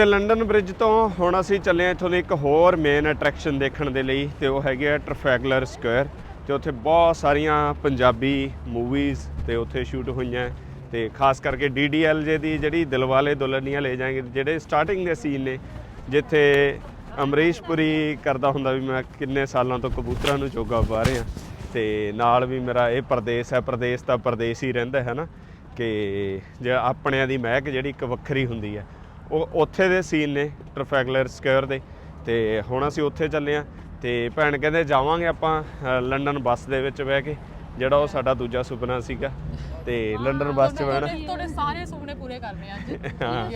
ਤੇ London bridge ਤੋਂ ਹੁਣ ਅਸੀਂ ਚੱਲੇ ਹਾਂ ਇੱਥੋਂ ਦੀ ਇੱਕ ਹੋਰ ਮੇਨ ਅਟਰੈਕਸ਼ਨ ਦੇਖਣ ਦੇ ਲਈ ਤੇ ਉਹ ਹੈਗੇ ਆ ਟ੍ਰੈਫੈਗਲਰ ਸਕੁਅਰ ਤੇ ਉੱਥੇ ਬਹੁਤ ਸਾਰੀਆਂ ਪੰਜਾਬੀ ਮੂਵੀਜ਼ ਤੇ ਉੱਥੇ ਸ਼ੂਟ ਹੋਈਆਂ ਤੇ ਖਾਸ ਕਰਕੇ ਡੀਡੀਐਲ ਦੀ ਜਿਹੜੀ ਦਿਲਵਾਲੇ ਦੁਲਹਨੀਆਂ ਲੈ ਜਾਏਂਗੇ ਜਿਹੜੇ ਸਟਾਰਟਿੰਗ ਦੇ ਸੀਨ ਨੇ, ਜਿੱਥੇ ਅਮਰੀਸ਼ ਪੁਰੀ ਕਰਦਾ ਹੁੰਦਾ ਵੀ ਮੈਂ ਕਿੰਨੇ ਸਾਲਾਂ ਤੋਂ ਕਬੂਤਰਾਂ ਨੂੰ ਚੋਗਾ ਪਾ ਰਿਹਾ ਤੇ ਨਾਲ ਵੀ ਮੇਰਾ ਇਹ ਪ੍ਰਦੇਸ਼ ਹੈ, ਪ੍ਰਦੇਸ਼ ਤਾਂ ਪ੍ਰਦੇਸ਼ ਹੀ ਰਹਿੰਦਾ ਹੈ ਨਾ, ਕਿ ਜੇ ਆਪਣਿਆਂ ਦੀ ਮਹਿਕ ਜਿਹੜੀ ਇੱਕ ਵੱਖਰੀ ਹੁੰਦੀ ਹੈ ਉਹ ਉੱਥੇ ਦੇ ਸੀਨ ਨੇ ਟ੍ਰੈਫੈਗਲਰ ਸਕੁਅਰ ਦੇ। ਤੇ ਹੁਣ ਅਸੀਂ ਉੱਥੇ ਚੱਲੇ ਆ ਤੇ ਭੈਣ ਕਹਿੰਦੇ ਜਾਵਾਂਗੇ ਆਪਾਂ ਅ, ਲੰਡਨ ਬੱਸ ਦੇ ਵਿੱਚ ਬਹਿ ਕੇ ਜਿਹੜਾ ਉਹ ਸਾਡਾ ਦੂਜਾ ਸੁਪਨਾ ਸੀਗਾ। ਤੇ ਲੰਡਨ ਬੱਸ 'ਚ ਬਹਿਣਾ। ਤੁਹਾਡੇ- ਤੁਹਾਡੇ ਸਾਰੇ ਸੁਪਨੇ ਪੂਰੇ ਕਰਨੇ ਅੱਜ। ਹਾਂ।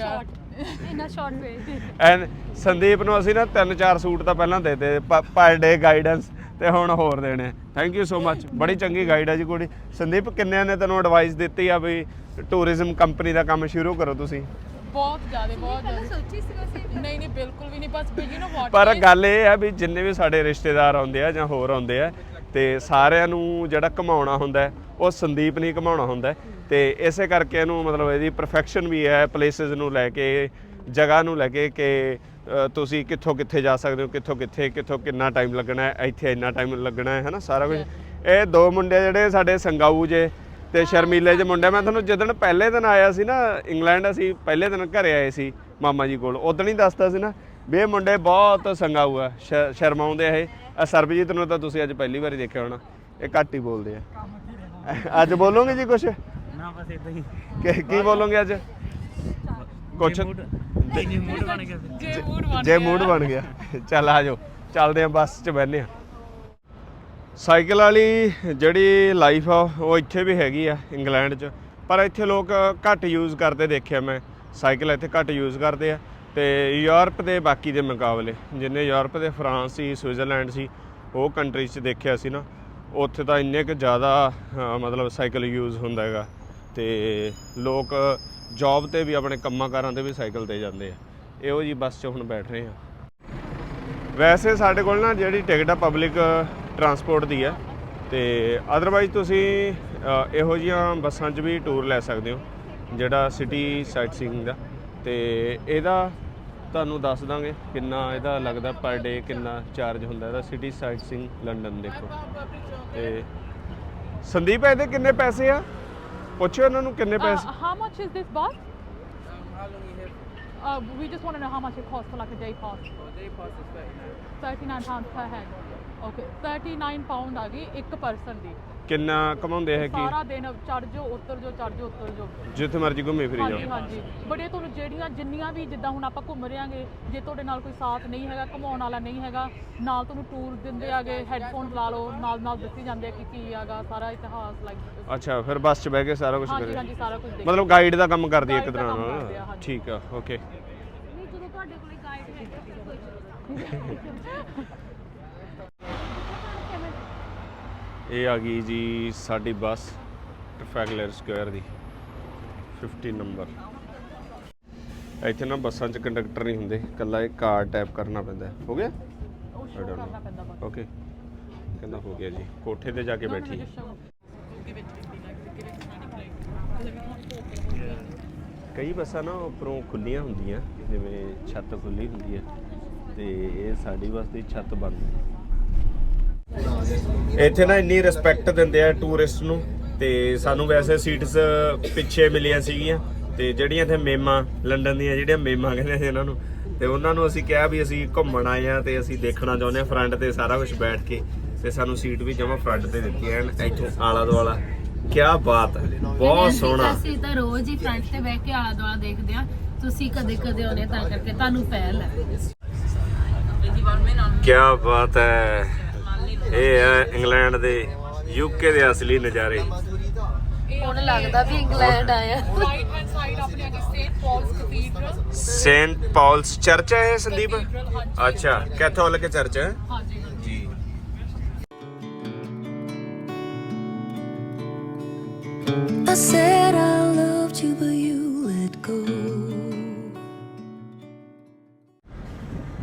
ਇਨ ਅ ਸ਼ਾਰਟ ਵੇ ਐਨ ਸੰਦੀਪ ਨੂੰ ਅਸੀਂ ਨਾ ਤਿੰਨ ਚਾਰ ਸੂਟ ਤਾਂ ਪਹਿਲਾਂ ਦੇ ਦੇ ਪਰ ਡੇ ਗਾਈਡੈਂਸ ਤੇ ਹੁਣ ਹੋਰ ਦੇਣੇ। ਥੈਂਕ ਯੂ ਸੋ ਮੱਚ ਬੜੀ ਚੰਗੀ ਗਾਈਡ ਹੈ ਜੀ ਕੁੜੀ। ਸੰਦੀਪ ਕਿੰਨਿਆਂ ਨੇ ਤੈਨੂੰ ਐਡਵਾਈਸ ਦਿੱਤੀ ਆ ਵੀ ਟੂਰਿਜ਼ਮ ਕੰਪਨੀ ਦਾ ਕੰਮ ਸ਼ੁਰੂ ਕਰੋ ਤੁਸੀਂ? ਬਹੁਤ ਜ਼ਿਆਦਾ ਬਹੁਤ ਜ਼ਿਆਦਾ। ਸੋਚੀ ਸੀ ਵੈਸੇ ਨਹੀਂ ਨਹੀਂ ਬਿਲਕੁਲ ਵੀ ਨਹੀਂ ਬਸ ਯੂ نو ਵਾਟ ਪਰ ਗੱਲ ਇਹ ਹੈ ਵੀ ਜਿੰਨੇ ਵੀ ਸਾਡੇ ਰਿਸ਼ਤੇਦਾਰ ਆਉਂਦੇ ਆ ਜਾਂ ਹੋਰ ਆਉਂਦੇ ਆ ਤੇ ਸਾਰਿਆਂ ਨੂੰ ਜਿਹੜਾ ਘਮਾਉਣਾ ਹੁੰਦਾ ਉਹ ਸੰਦੀਪ ਨਹੀਂ ਘਮਾਉਣਾ ਹੁੰਦਾ। ਤੇ ਇਸੇ ਕਰਕੇ ਇਹਨੂੰ ਮਤਲਬ ਇਹਦੀ ਪਰਫੈਕਸ਼ਨ ਵੀ ਹੈ ਪਲੇਸਿਸ ਨੂੰ ਲੈ ਕੇ ਜਗ੍ਹਾ ਨੂੰ ਲੈ ਕੇ ਕਿ ਤੁਸੀਂ ਕਿੱਥੋਂ ਕਿੱਥੇ ਜਾ ਸਕਦੇ ਹੋ ਕਿੱਥੋਂ ਕਿੱਥੇ ਕਿੱਥੋਂ ਕਿੰਨਾ ਟਾਈਮ ਲੱਗਣਾ ਹੈ ਇੱਥੇ ਇੰਨਾ ਟਾਈਮ ਲੱਗਣਾ ਹੈ ਹਨਾ ਸਾਰਾ ਕੁਝ। ਇਹ ਦੋ ਮੁੰਡੇ ਜਿਹੜੇ ਸਾਡੇ ਸੰਗਾਊ ਜੇ ਤੇ ਸ਼ਰਮੀਲੇ ਜੇ ਮੁੰਡੇ ਮੈਂ ਤੁਹਾਨੂੰ ਜਿੱਦਣ ਪਹਿਲੇ ਦਿਨ ਆਇਆ ਸੀ ਨਾ ਇੰਗਲੈਂਡ ਅਸੀਂ ਪਹਿਲੇ ਦਿਨ ਘਰੇ ਆਏ ਸੀ ਮਾਮਾ ਜੀ ਕੋਲ। ਉਦੋਂ ਹੀ ਦੱਸਦਾ ਸੀ ਨਾ ਵੀ ਇਹ ਮੁੰਡੇ ਬਹੁਤ ਸੰਗਾਊ ਆ ਸ਼- ਸ਼ਰਮਾਉਂਦੇ ਆ ਇਹ। ਆਹ ਸਰਬਜੀਤ ਨੂੰ ਤਾਂ ਤੁਸੀਂ ਅੱਜ ਪਹਿਲੀ ਵਾਰੀ ਦੇਖਿਆ ਹੋਣਾ। ਇਹ ਘੱਟ ਹੀ ਬੋਲਦੇ ਆ। ਅੱਜ ਬੋਲੋਗੇ ਜੀ ਕੁਛ? ਨਾ ਬਸ ਇਦਾਂ ਹੀ। ਕੀ ਬੋਲੋਗੇ ਅੱਜ? ਕੁਛ ਨਹੀਂ ਮੂਡ ਬਣ ਗਿਆ। ਜੇ ਮੂਡ ਬਣ ਜੇ ਗਿਆ। ਮੂਡ ਬਣ ਗਿਆ। ਚੱਲ ਆ ਜਾਓ। ਚੱਲਦੇ ਆ ਬੱਸ 'ਚ ਬਹਿੰਦੇ ਆ। ਸਾਈਕਲ ਵਾਲੀ ਜਿਹੜੀ ਲਾਈਫ ਆ, ਉਹ ਇੱਥੇ ਵੀ ਹੈਗੀ ਆ, ਇੰਗਲੈਂਡ 'ਚ। ਪਰ ਇੱਥੇ ਲੋਕ ਘੱਟ ਯੂਜ਼ ਕਰਦੇ ਦੇਖਿਆ ਮੈਂ। ਸਾਈਕਲ ਇੱਥੇ ਘੱਟ ਯੂਜ਼ ਕਰਦੇ ਆ ਤੇ ਯੂਰਪ ਦੇ ਬਾਕੀ ਦੇ ਮੁਕਾਬਲੇ, ਜਿੰਨੇ ਯੂਰਪ ਦੇ, ਫਰਾਂਸ ਸੀ, ਸਵਿਟਜ਼ਰਲੈਂਡ ਸੀ, ਉਹ ਕੰਟਰੀਜ਼ 'ਚ ਦੇਖਿਆ ਸੀ ਨਾ, ਉੱਥੇ ਤਾਂ ਇੰਨੇ ਕੁ ਜ਼ਿਆਦਾ ਮਤਲਬ ਸਾਈਕਲ ਯੂਜ਼ ਹੁੰਦਾ ਹੈਗਾ। ਤੇ ਲੋਕ ਜੌਬ ਤੇ ਵੀ, ਆਪਣੇ ਕੰਮਾਂ ਕਾਰਾਂ ਤੇ ਵੀ ਸਾਈਕਲ ਤੇ ਜਾਂਦੇ ਆ। ਇਹੋ ਜੀ ਬੱਸ 'ਚ ਹੁਣ ਬੈਠ ਰਹੇ ਆ। ਵੈਸੇ ਸਾਡੇ ਕੋਲ ਨਾ ਜਿਹੜੀ ਟਿਕਟ ਆ ਪਬਲਿਕ ਟਰਾਂਸਪੋਰਟ ਦੀ ਹੈ ਤੇ ਅਦਰਵਾਈਜ਼ ਤੁਸੀਂ ਇਹੋ ਜੀਆਂ ਬੱਸਾਂ 'ਚ ਵੀ ਟੂਰ ਲੈ ਸਕਦੇ ਹੋ ਜਿਹੜਾ ਸਿਟੀ ਸਾਈਟਸੀਇੰਗ ਦਾ ਤੇ ਇਹਦਾ ਤੁਹਾਨੂੰ ਦੱਸ ਦਾਂਗੇ ਕਿੰਨਾ ਇਹਦਾ ਲੱਗਦਾ ਪਰ ਡੇ ਕਿੰਨਾ ਚਾਰਜ ਹੁੰਦਾ ਇਹਦਾ ਸਿਟੀ ਸਾਈਟਸੀਇੰਗ ਲੰਡਨ ਦੇਖੋ ਤੇ ਸੰਦੀਪ ਇਹਦੇ ਕਿੰਨੇ ਪੈਸੇ ਆ ਪੁੱਛਿਓ ਉਹਨਾਂ ਨੂੰ ਕਿੰਨੇ ਪੈਸੇ Uh, how much is this bus? Uh, we just want to know how much it costs for like a day pass. day pass is 39 pounds per head. Okay, 39 pound ਆ ਗਈ ਇੱਕ ਪਰਸਨ ਦੀ। ਕਿੰਨਾ ਕਮਾਉਂਦੇ ਹੈ ਸਾਰਾ ਕਿ? ਦਿਨ ਚੜ ਜਾਓ ਉਤਰ ਜਾਓ ਚੜ ਜਾਓ ਉਤਰ ਜਾਓ। ਜਿੱਥੇ ਮਰਜ਼ੀ ਘੁੰਮੇ ਫਿਰੀ ਹਾਂਜੀ ਜਾਓ। ਹਾਂਜੀ। ਬੜੇ ਤੁਹਾਨੂੰ ਜਿਹੜੀਆਂ ਜਿੰਨੀਆਂ ਵੀ ਜਿੱਦਾਂ ਹੁਣ ਆਪਾਂ ਘੁੰਮ ਰਹੇਾਂਗੇ ਜੇ ਤੁਹਾਡੇ ਨਾਲ ਕੋਈ ਸਾਥ ਨਹੀਂ ਹੈਗਾ ਘੁਮਾਉਣ ਵਾਲਾ ਨਹੀਂ ਹੈਗਾ ਨਾਲ ਤੁਹਾਨੂੰ ਟੂਰ ਦਿੰਦੇ ਆਗੇ ਹੈੱਡਫੋਨ ਲਾ ਲਓ ਨਾਲ ਨਾਲ ਦੱਸੀ ਜਾਂਦੇ ਆ ਕਿ ਕੀ ਹੈਗਾ ਸਾਰਾ ਇਤਿਹਾਸ ਲਾਈਕ ਅੱਛਾ ਫਿਰ ਬੱਸ 'ਚ ਬਹਿ ਕੇ ਸਾਰਾ ਕੁਝ ਹਾਂਜੀ ਕਰੇ। ਹਾਂਜੀ ਸਾਰਾ ਕੁਝ ਦੇਖ ਮਤਲਬ ਗਾਈਡ ਦਾ ਕੰਮ ਕਰਦੀ ਹੈ ਇੱਕ Guide ਦਾ ਤਰ੍ਹਾਂ ਕੰਮ ਕਰਦੇ ਆ, ਨਾਲ ਹਾਂਜੀ। ਠੀਕ ਆ ਓਕੇ ਨਹੀਂ ਜਦੋਂ ਤੁਹਾਡੇ ਕੋਲੇ ਗਾਈਡ ਹੈਗਾ ਫਿਰ ਕੋਈ ਜ਼ਰੂਰਤ ਨਹੀਂ। ਇਹ ਆ ਗਈ ਜੀ ਸਾਡੀ ਬੱਸ ਟ੍ਰੈਫੈਗਲਰ ਸਕੁਅਰ ਦੀ 15 ਨੰਬਰ ਇੱਥੇ ਨਾ ਬੱਸਾਂ 'ਚ ਕੰਡਕਟਰ ਨਹੀਂ ਹੁੰਦੇ ਕੱਲਾ ਇਹ ਕਾਰਡ ਟੈਪ ਕਰਨਾ ਪੈਂਦਾ। ਹੈ। ਗਿਆ? ਓਕੇ ਕਹਿੰਦਾ ਹੋ ਗਿਆ ਜੀ। ਕੋਠੇ ਤੇ ਜਾ ਕੇ ਬੈਠੀ। ਕਈ ਬੱਸਾਂ ਨਾ ਉੱਪਰੋਂ ਖੁੱਲੀਆਂ ਹੁੰਦੀਆਂ ਜਿਵੇਂ ਛੱਤ ਖੁੱਲੀ ਹੁੰਦੀ ਹੈ ਤੇ ਇਹ ਸਾਡੀ ਬੱਸ ਦੀ ਛੱਤ ਬੰਦ ਹੈ। ਇੱਥੇ ਨਾ ਇੰਨੀ ਰਿਸਪੈਕਟ ਦਿੰਦੇ ਆ ਟੂਰਿਸਟ ਨੂੰ ਤੇ ਸਾਨੂੰ ਵੈਸੇ ਸੀਟਸ ਪਿੱਛੇ ਮਿਲੀਆਂ ਸੀਗੀਆਂ ਤੇ ਜਿਹੜੀਆਂ ਇੱਥੇ ਮੇਮਾਂ ਲੰਡਨ ਦੀਆਂ ਜਿਹੜੀਆਂ ਮੇਮਾਂ ਕਹਿੰਦੇ ਸੀ ਇਹਨਾਂ ਨੂੰ ਤੇ ਉਹਨਾਂ ਨੂੰ ਅਸੀਂ ਕਿਹਾ ਵੀ ਅਸੀਂ ਘੁੰਮਣ ਆਏ ਆ ਤੇ ਅਸੀਂ ਦੇਖਣਾ ਚਾਹੁੰਦੇ ਆ ਫਰੰਟ ਤੇ ਸਾਰਾ ਕੁਝ ਬੈਠ ਕੇ ਤੇ ਸਾਨੂੰ ਸੀਟ ਵੀ ਜਮਾ ਫਰੰਟ ਤੇ ਦਿੱਤੀ ਐਨ ਇੱਥੋਂ ਆਲਾ ਦੁਆਲਾ ਕੀ ਬਾਤ ਹੈ ਬਹੁਤ ਸੋਹਣਾ। ਅਸੀਂ ਤਾਂ ਰੋਜ਼ ਹੀ ਫਰੰਟ ਤੇ ਬਹਿ ਕੇ ਆਲਾ ਦੁਆਲਾ ਦੇਖਦੇ ਆ ਤੁਸੀਂ ਕਦੇ ਕਦੇ ਆਉਨੇ ਤਾਂ ਕਰਕੇ ਤੁਹਾਨੂੰ ਪਹਿਲ ਹੈ। ਕੀ ਬਾਤ ਹੈ। ਇਹ ਹੈ ਇੰਗਲੈਂਡ ਦੇ ਯੂਕੇ ਦੇ ਅਸਲੀ ਨਜ਼ਾਰੇ। ਹੁਣ ਲੱਗਦਾ ਵੀ ਇੰਗਲੈਂਡ ਆਇਆ ਰਾਈਟ ਹੈਂਡ ਸਾਈਡ ਆਪਣੇ ਅੱਗੇ saint Paul's cathedral saint Paul's church ਹੈ ਸੰਦੀਪ। ਅੱਛਾ ਕੈਥੋਲਿਕ ਚਰਚ ਹੈ ਹਾਂਜੀ ਹਾਂਜੀ। ਜੀ। I said I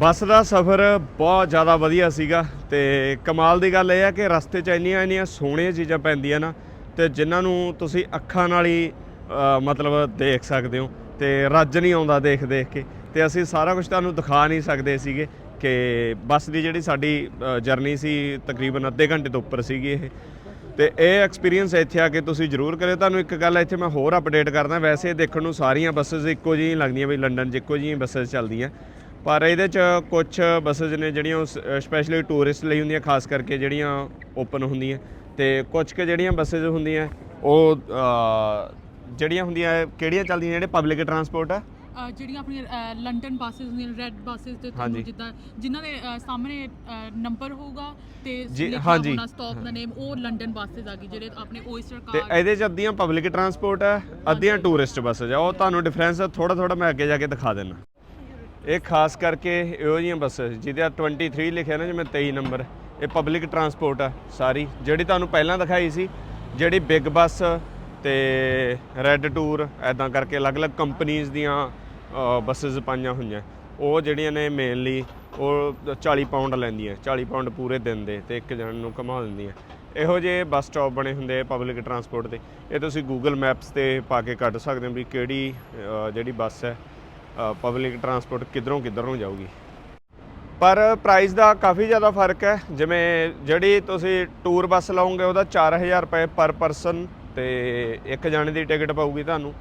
ਬੱਸ ਦਾ ਸਫ਼ਰ ਬਹੁਤ ਜ਼ਿਆਦਾ ਵਧੀਆ ਸੀਗਾ ਤੇ ਕਮਾਲ ਦੀ ਗੱਲ ਇਹ ਹੈ ਕਿ ਰਸਤੇ 'ਚ ਇੰਨੀਆਂ ਇੰਨੀਆਂ ਸੋਹਣੀਆਂ ਚੀਜ਼ਾਂ ਪੈਂਦੀਆਂ ਨਾ ਤੇ ਜਿਨ੍ਹਾਂ ਨੂੰ ਤੁਸੀਂ ਅੱਖਾਂ ਨਾਲ ਹੀ ਮਤਲਬ ਦੇਖ ਸਕਦੇ ਹੋ ਤੇ ਰੱਜ ਨਹੀਂ ਆਉਂਦਾ ਦੇਖ ਦੇਖ ਕੇ ਤੇ ਅਸੀਂ ਸਾਰਾ ਕੁਝ ਤੁਹਾਨੂੰ ਦਿਖਾ ਨਹੀਂ ਸਕਦੇ ਸੀਗੇ ਕਿ ਬੱਸ ਦੀ ਜਿਹੜੀ ਸਾਡੀ ਜਰਨੀ ਸੀ ਤਕਰੀਬਨ ਅੱਧੇ ਘੰਟੇ ਤੋਂ ਉੱਪਰ ਸੀਗੀ ਇਹ। ਤੇ ਇਹ ਐਕਸਪੀਰੀਅੰਸ ਇੱਥੇ ਆ ਕੇ ਤੁਸੀਂ ਜ਼ਰੂਰ ਕਰਿਓ। ਤੁਹਾਨੂੰ ਇੱਕ ਗੱਲ ਇੱਥੇ ਮੈਂ ਹੋਰ ਅਪਡੇਟ ਕਰਦਾ, ਵੈਸੇ ਦੇਖਣ ਨੂੰ ਸਾਰੀਆਂ ਬੱਸਸ ਇੱਕੋ ਜਿਹੀਆਂ ਲੱਗਦੀਆਂ ਵੀ ਲੰਡਨ 'ਚ ਇੱਕੋ ਜਿਹੀਆਂ ਬੱਸਸ ਚੱਲਦੀਆਂ। ਪਰ ਇਹਦੇ 'ਚ ਕੁਝ ਬੱਸਸ ਨੇ ਜਿਹੜੀਆਂ ਸਪੈਸ਼ਲੀ ਟੂਰਿਸਟ ਲਈ ਹੁੰਦੀਆਂ ਖਾਸ ਕਰਕੇ ਜਿਹੜੀਆਂ ਓਪਨ ਹੁੰਦੀਆਂ। ਤੇ ਕੁਝ ਕੁ ਜਿਹੜੀਆਂ ਬੱਸਸ ਹੁੰਦੀਆਂ ਉਹ ਜਿਹੜੀਆਂ ਹੁੰਦੀਆਂ ਕਿਹੜੀਆਂ ਚੱਲਦੀਆਂ ਜਿਹੜੇ ਪਬਲਿਕ ਟਰਾਂਸਪੋਰਟ ਆ? ਜਿਹੜੀਆਂ ਆਪਣੀਆਂ ਲੰਡਨ ਬੱਸਸ ਹੁੰਦੀਆਂ ਰੈੱਡ ਬੱਸਸ ਤੇ। ਤੁਹਾਨੂੰ ਜਿੱਦਾਂ ਜਿਨ੍ਹਾਂ ਦੇ ਸਾਹਮਣੇ ਨੰਬਰ ਹੋਊਗਾ ਤੇ ਲਿਖਿਆ। ਹੋਣਾ ਸਟਾਪ ਦਾ ਨੇਮ ਉਹ ਲੰਡਨ ਬੱਸਸ ਆ ਗਈ ਜਿਹੜੇ ਆਪਣੇ ਤੇ ਕਾਰ ਇਹਦੇ 'ਚ ਅੱਧੀਆਂ ਪਬਲਿਕ ਟਰਾਂਸਪੋਰਟ ਆ ਅੱਧੀਆਂ ਟੂਰਿਸਟ ਬੱਸਸ ਆ। ਉਹ ਤੁਹਾਨੂੰ ਡਿਫਰੈਂਸ ਥੋੜਾ ਥੋੜਾ ਮੈਂ ਅੱਗੇ ਜਾ ਕੇ ਦਿਖਾ ਦਿੰਦਾ। ਇਹ ਖਾਸ ਕਰਕੇ ਇਹੋ ਜਿਹੀਆਂ ਬੱਸਸ ਜਿਹਦੇ 23 ਲਿਖਿਆ ਨਾ ਜਿਵੇਂ 23 ਨੰਬਰ, ਇਹ ਪਬਲਿਕ ਟਰਾਂਸਪੋਰਟ ਆ ਸਾਰੀ, ਜਿਹੜੀ ਤੁਹਾਨੂੰ ਪਹਿਲਾਂ ਦਿਖਾਈ ਸੀ, ਜਿਹੜੀ ਬਿਗ ਬੱਸ ਤੇ ਰੈੱਡ ਟੂਰ ਐਦਾਂ ਕਰਕੇ ਅਲੱਗ-ਅਲੱਗ ਕੰਪਨੀਆਂ ਦੀਆਂ ਬੱਸਸ ਪਾਈਆਂ ਹੋਈਆਂ। ਉਹ ਜਿਹੜੀਆਂ ਨੇ ਮੇਨਲੀ ਉਹ 40 ਪਾਉਂਡ ਲੈਂਦੀਆਂ 40 ਪਾਉਂਡ ਪੂਰੇ ਦਿਨ ਦੇ ਤੇ ਇੱਕ ਜਣ ਨੂੰ ਘੁਮਾ ਦਿੰਦੀਆਂ। ਇਹੋ ਜਿਹੇ ਬੱਸ ਸਟਾਪ ਬਣੇ ਹੁੰਦੇ ਪਬਲਿਕ ਟਰਾਂਸਪੋਰਟ ਦੇ। ਇਹ ਤੁਸੀਂ ਗੂਗਲ ਮੈਪਸ ਤੇ ਪਾ ਕੇ ਕੱਢ ਸਕਦੇ ਹੋ ਵੀ ਕਿਹੜੀ ਜਿਹੜੀ ਬੱਸ ਹੈ। ਪਬਲਿਕ ਟਰਾਂਸਪੋਰਟ ਕਿੱਧਰੋਂ ਕਿੱਧਰ ਨੂੰ ਜਾਊਗੀ। ਪਰ ਪ੍ਰਾਈਸ ਦਾ ਕਾਫੀ ਜ਼ਿਆਦਾ ਫ਼ਰਕ ਹੈ। ਜਿਵੇਂ ਜਿਹੜੀ ਤੁਸੀਂ ਟੂਰ ਬੱਸ ਲਾਉਂਗੇ, ਉਹਦਾ 4000 ਰੁਪਏ ਪਰ ਪਰਸਨ ਤੇ ਇੱਕ ਜਾਣੇ ਦੀ ਟਿਕਟ ਪਊਗੀ ਤੁਹਾਨੂੰ।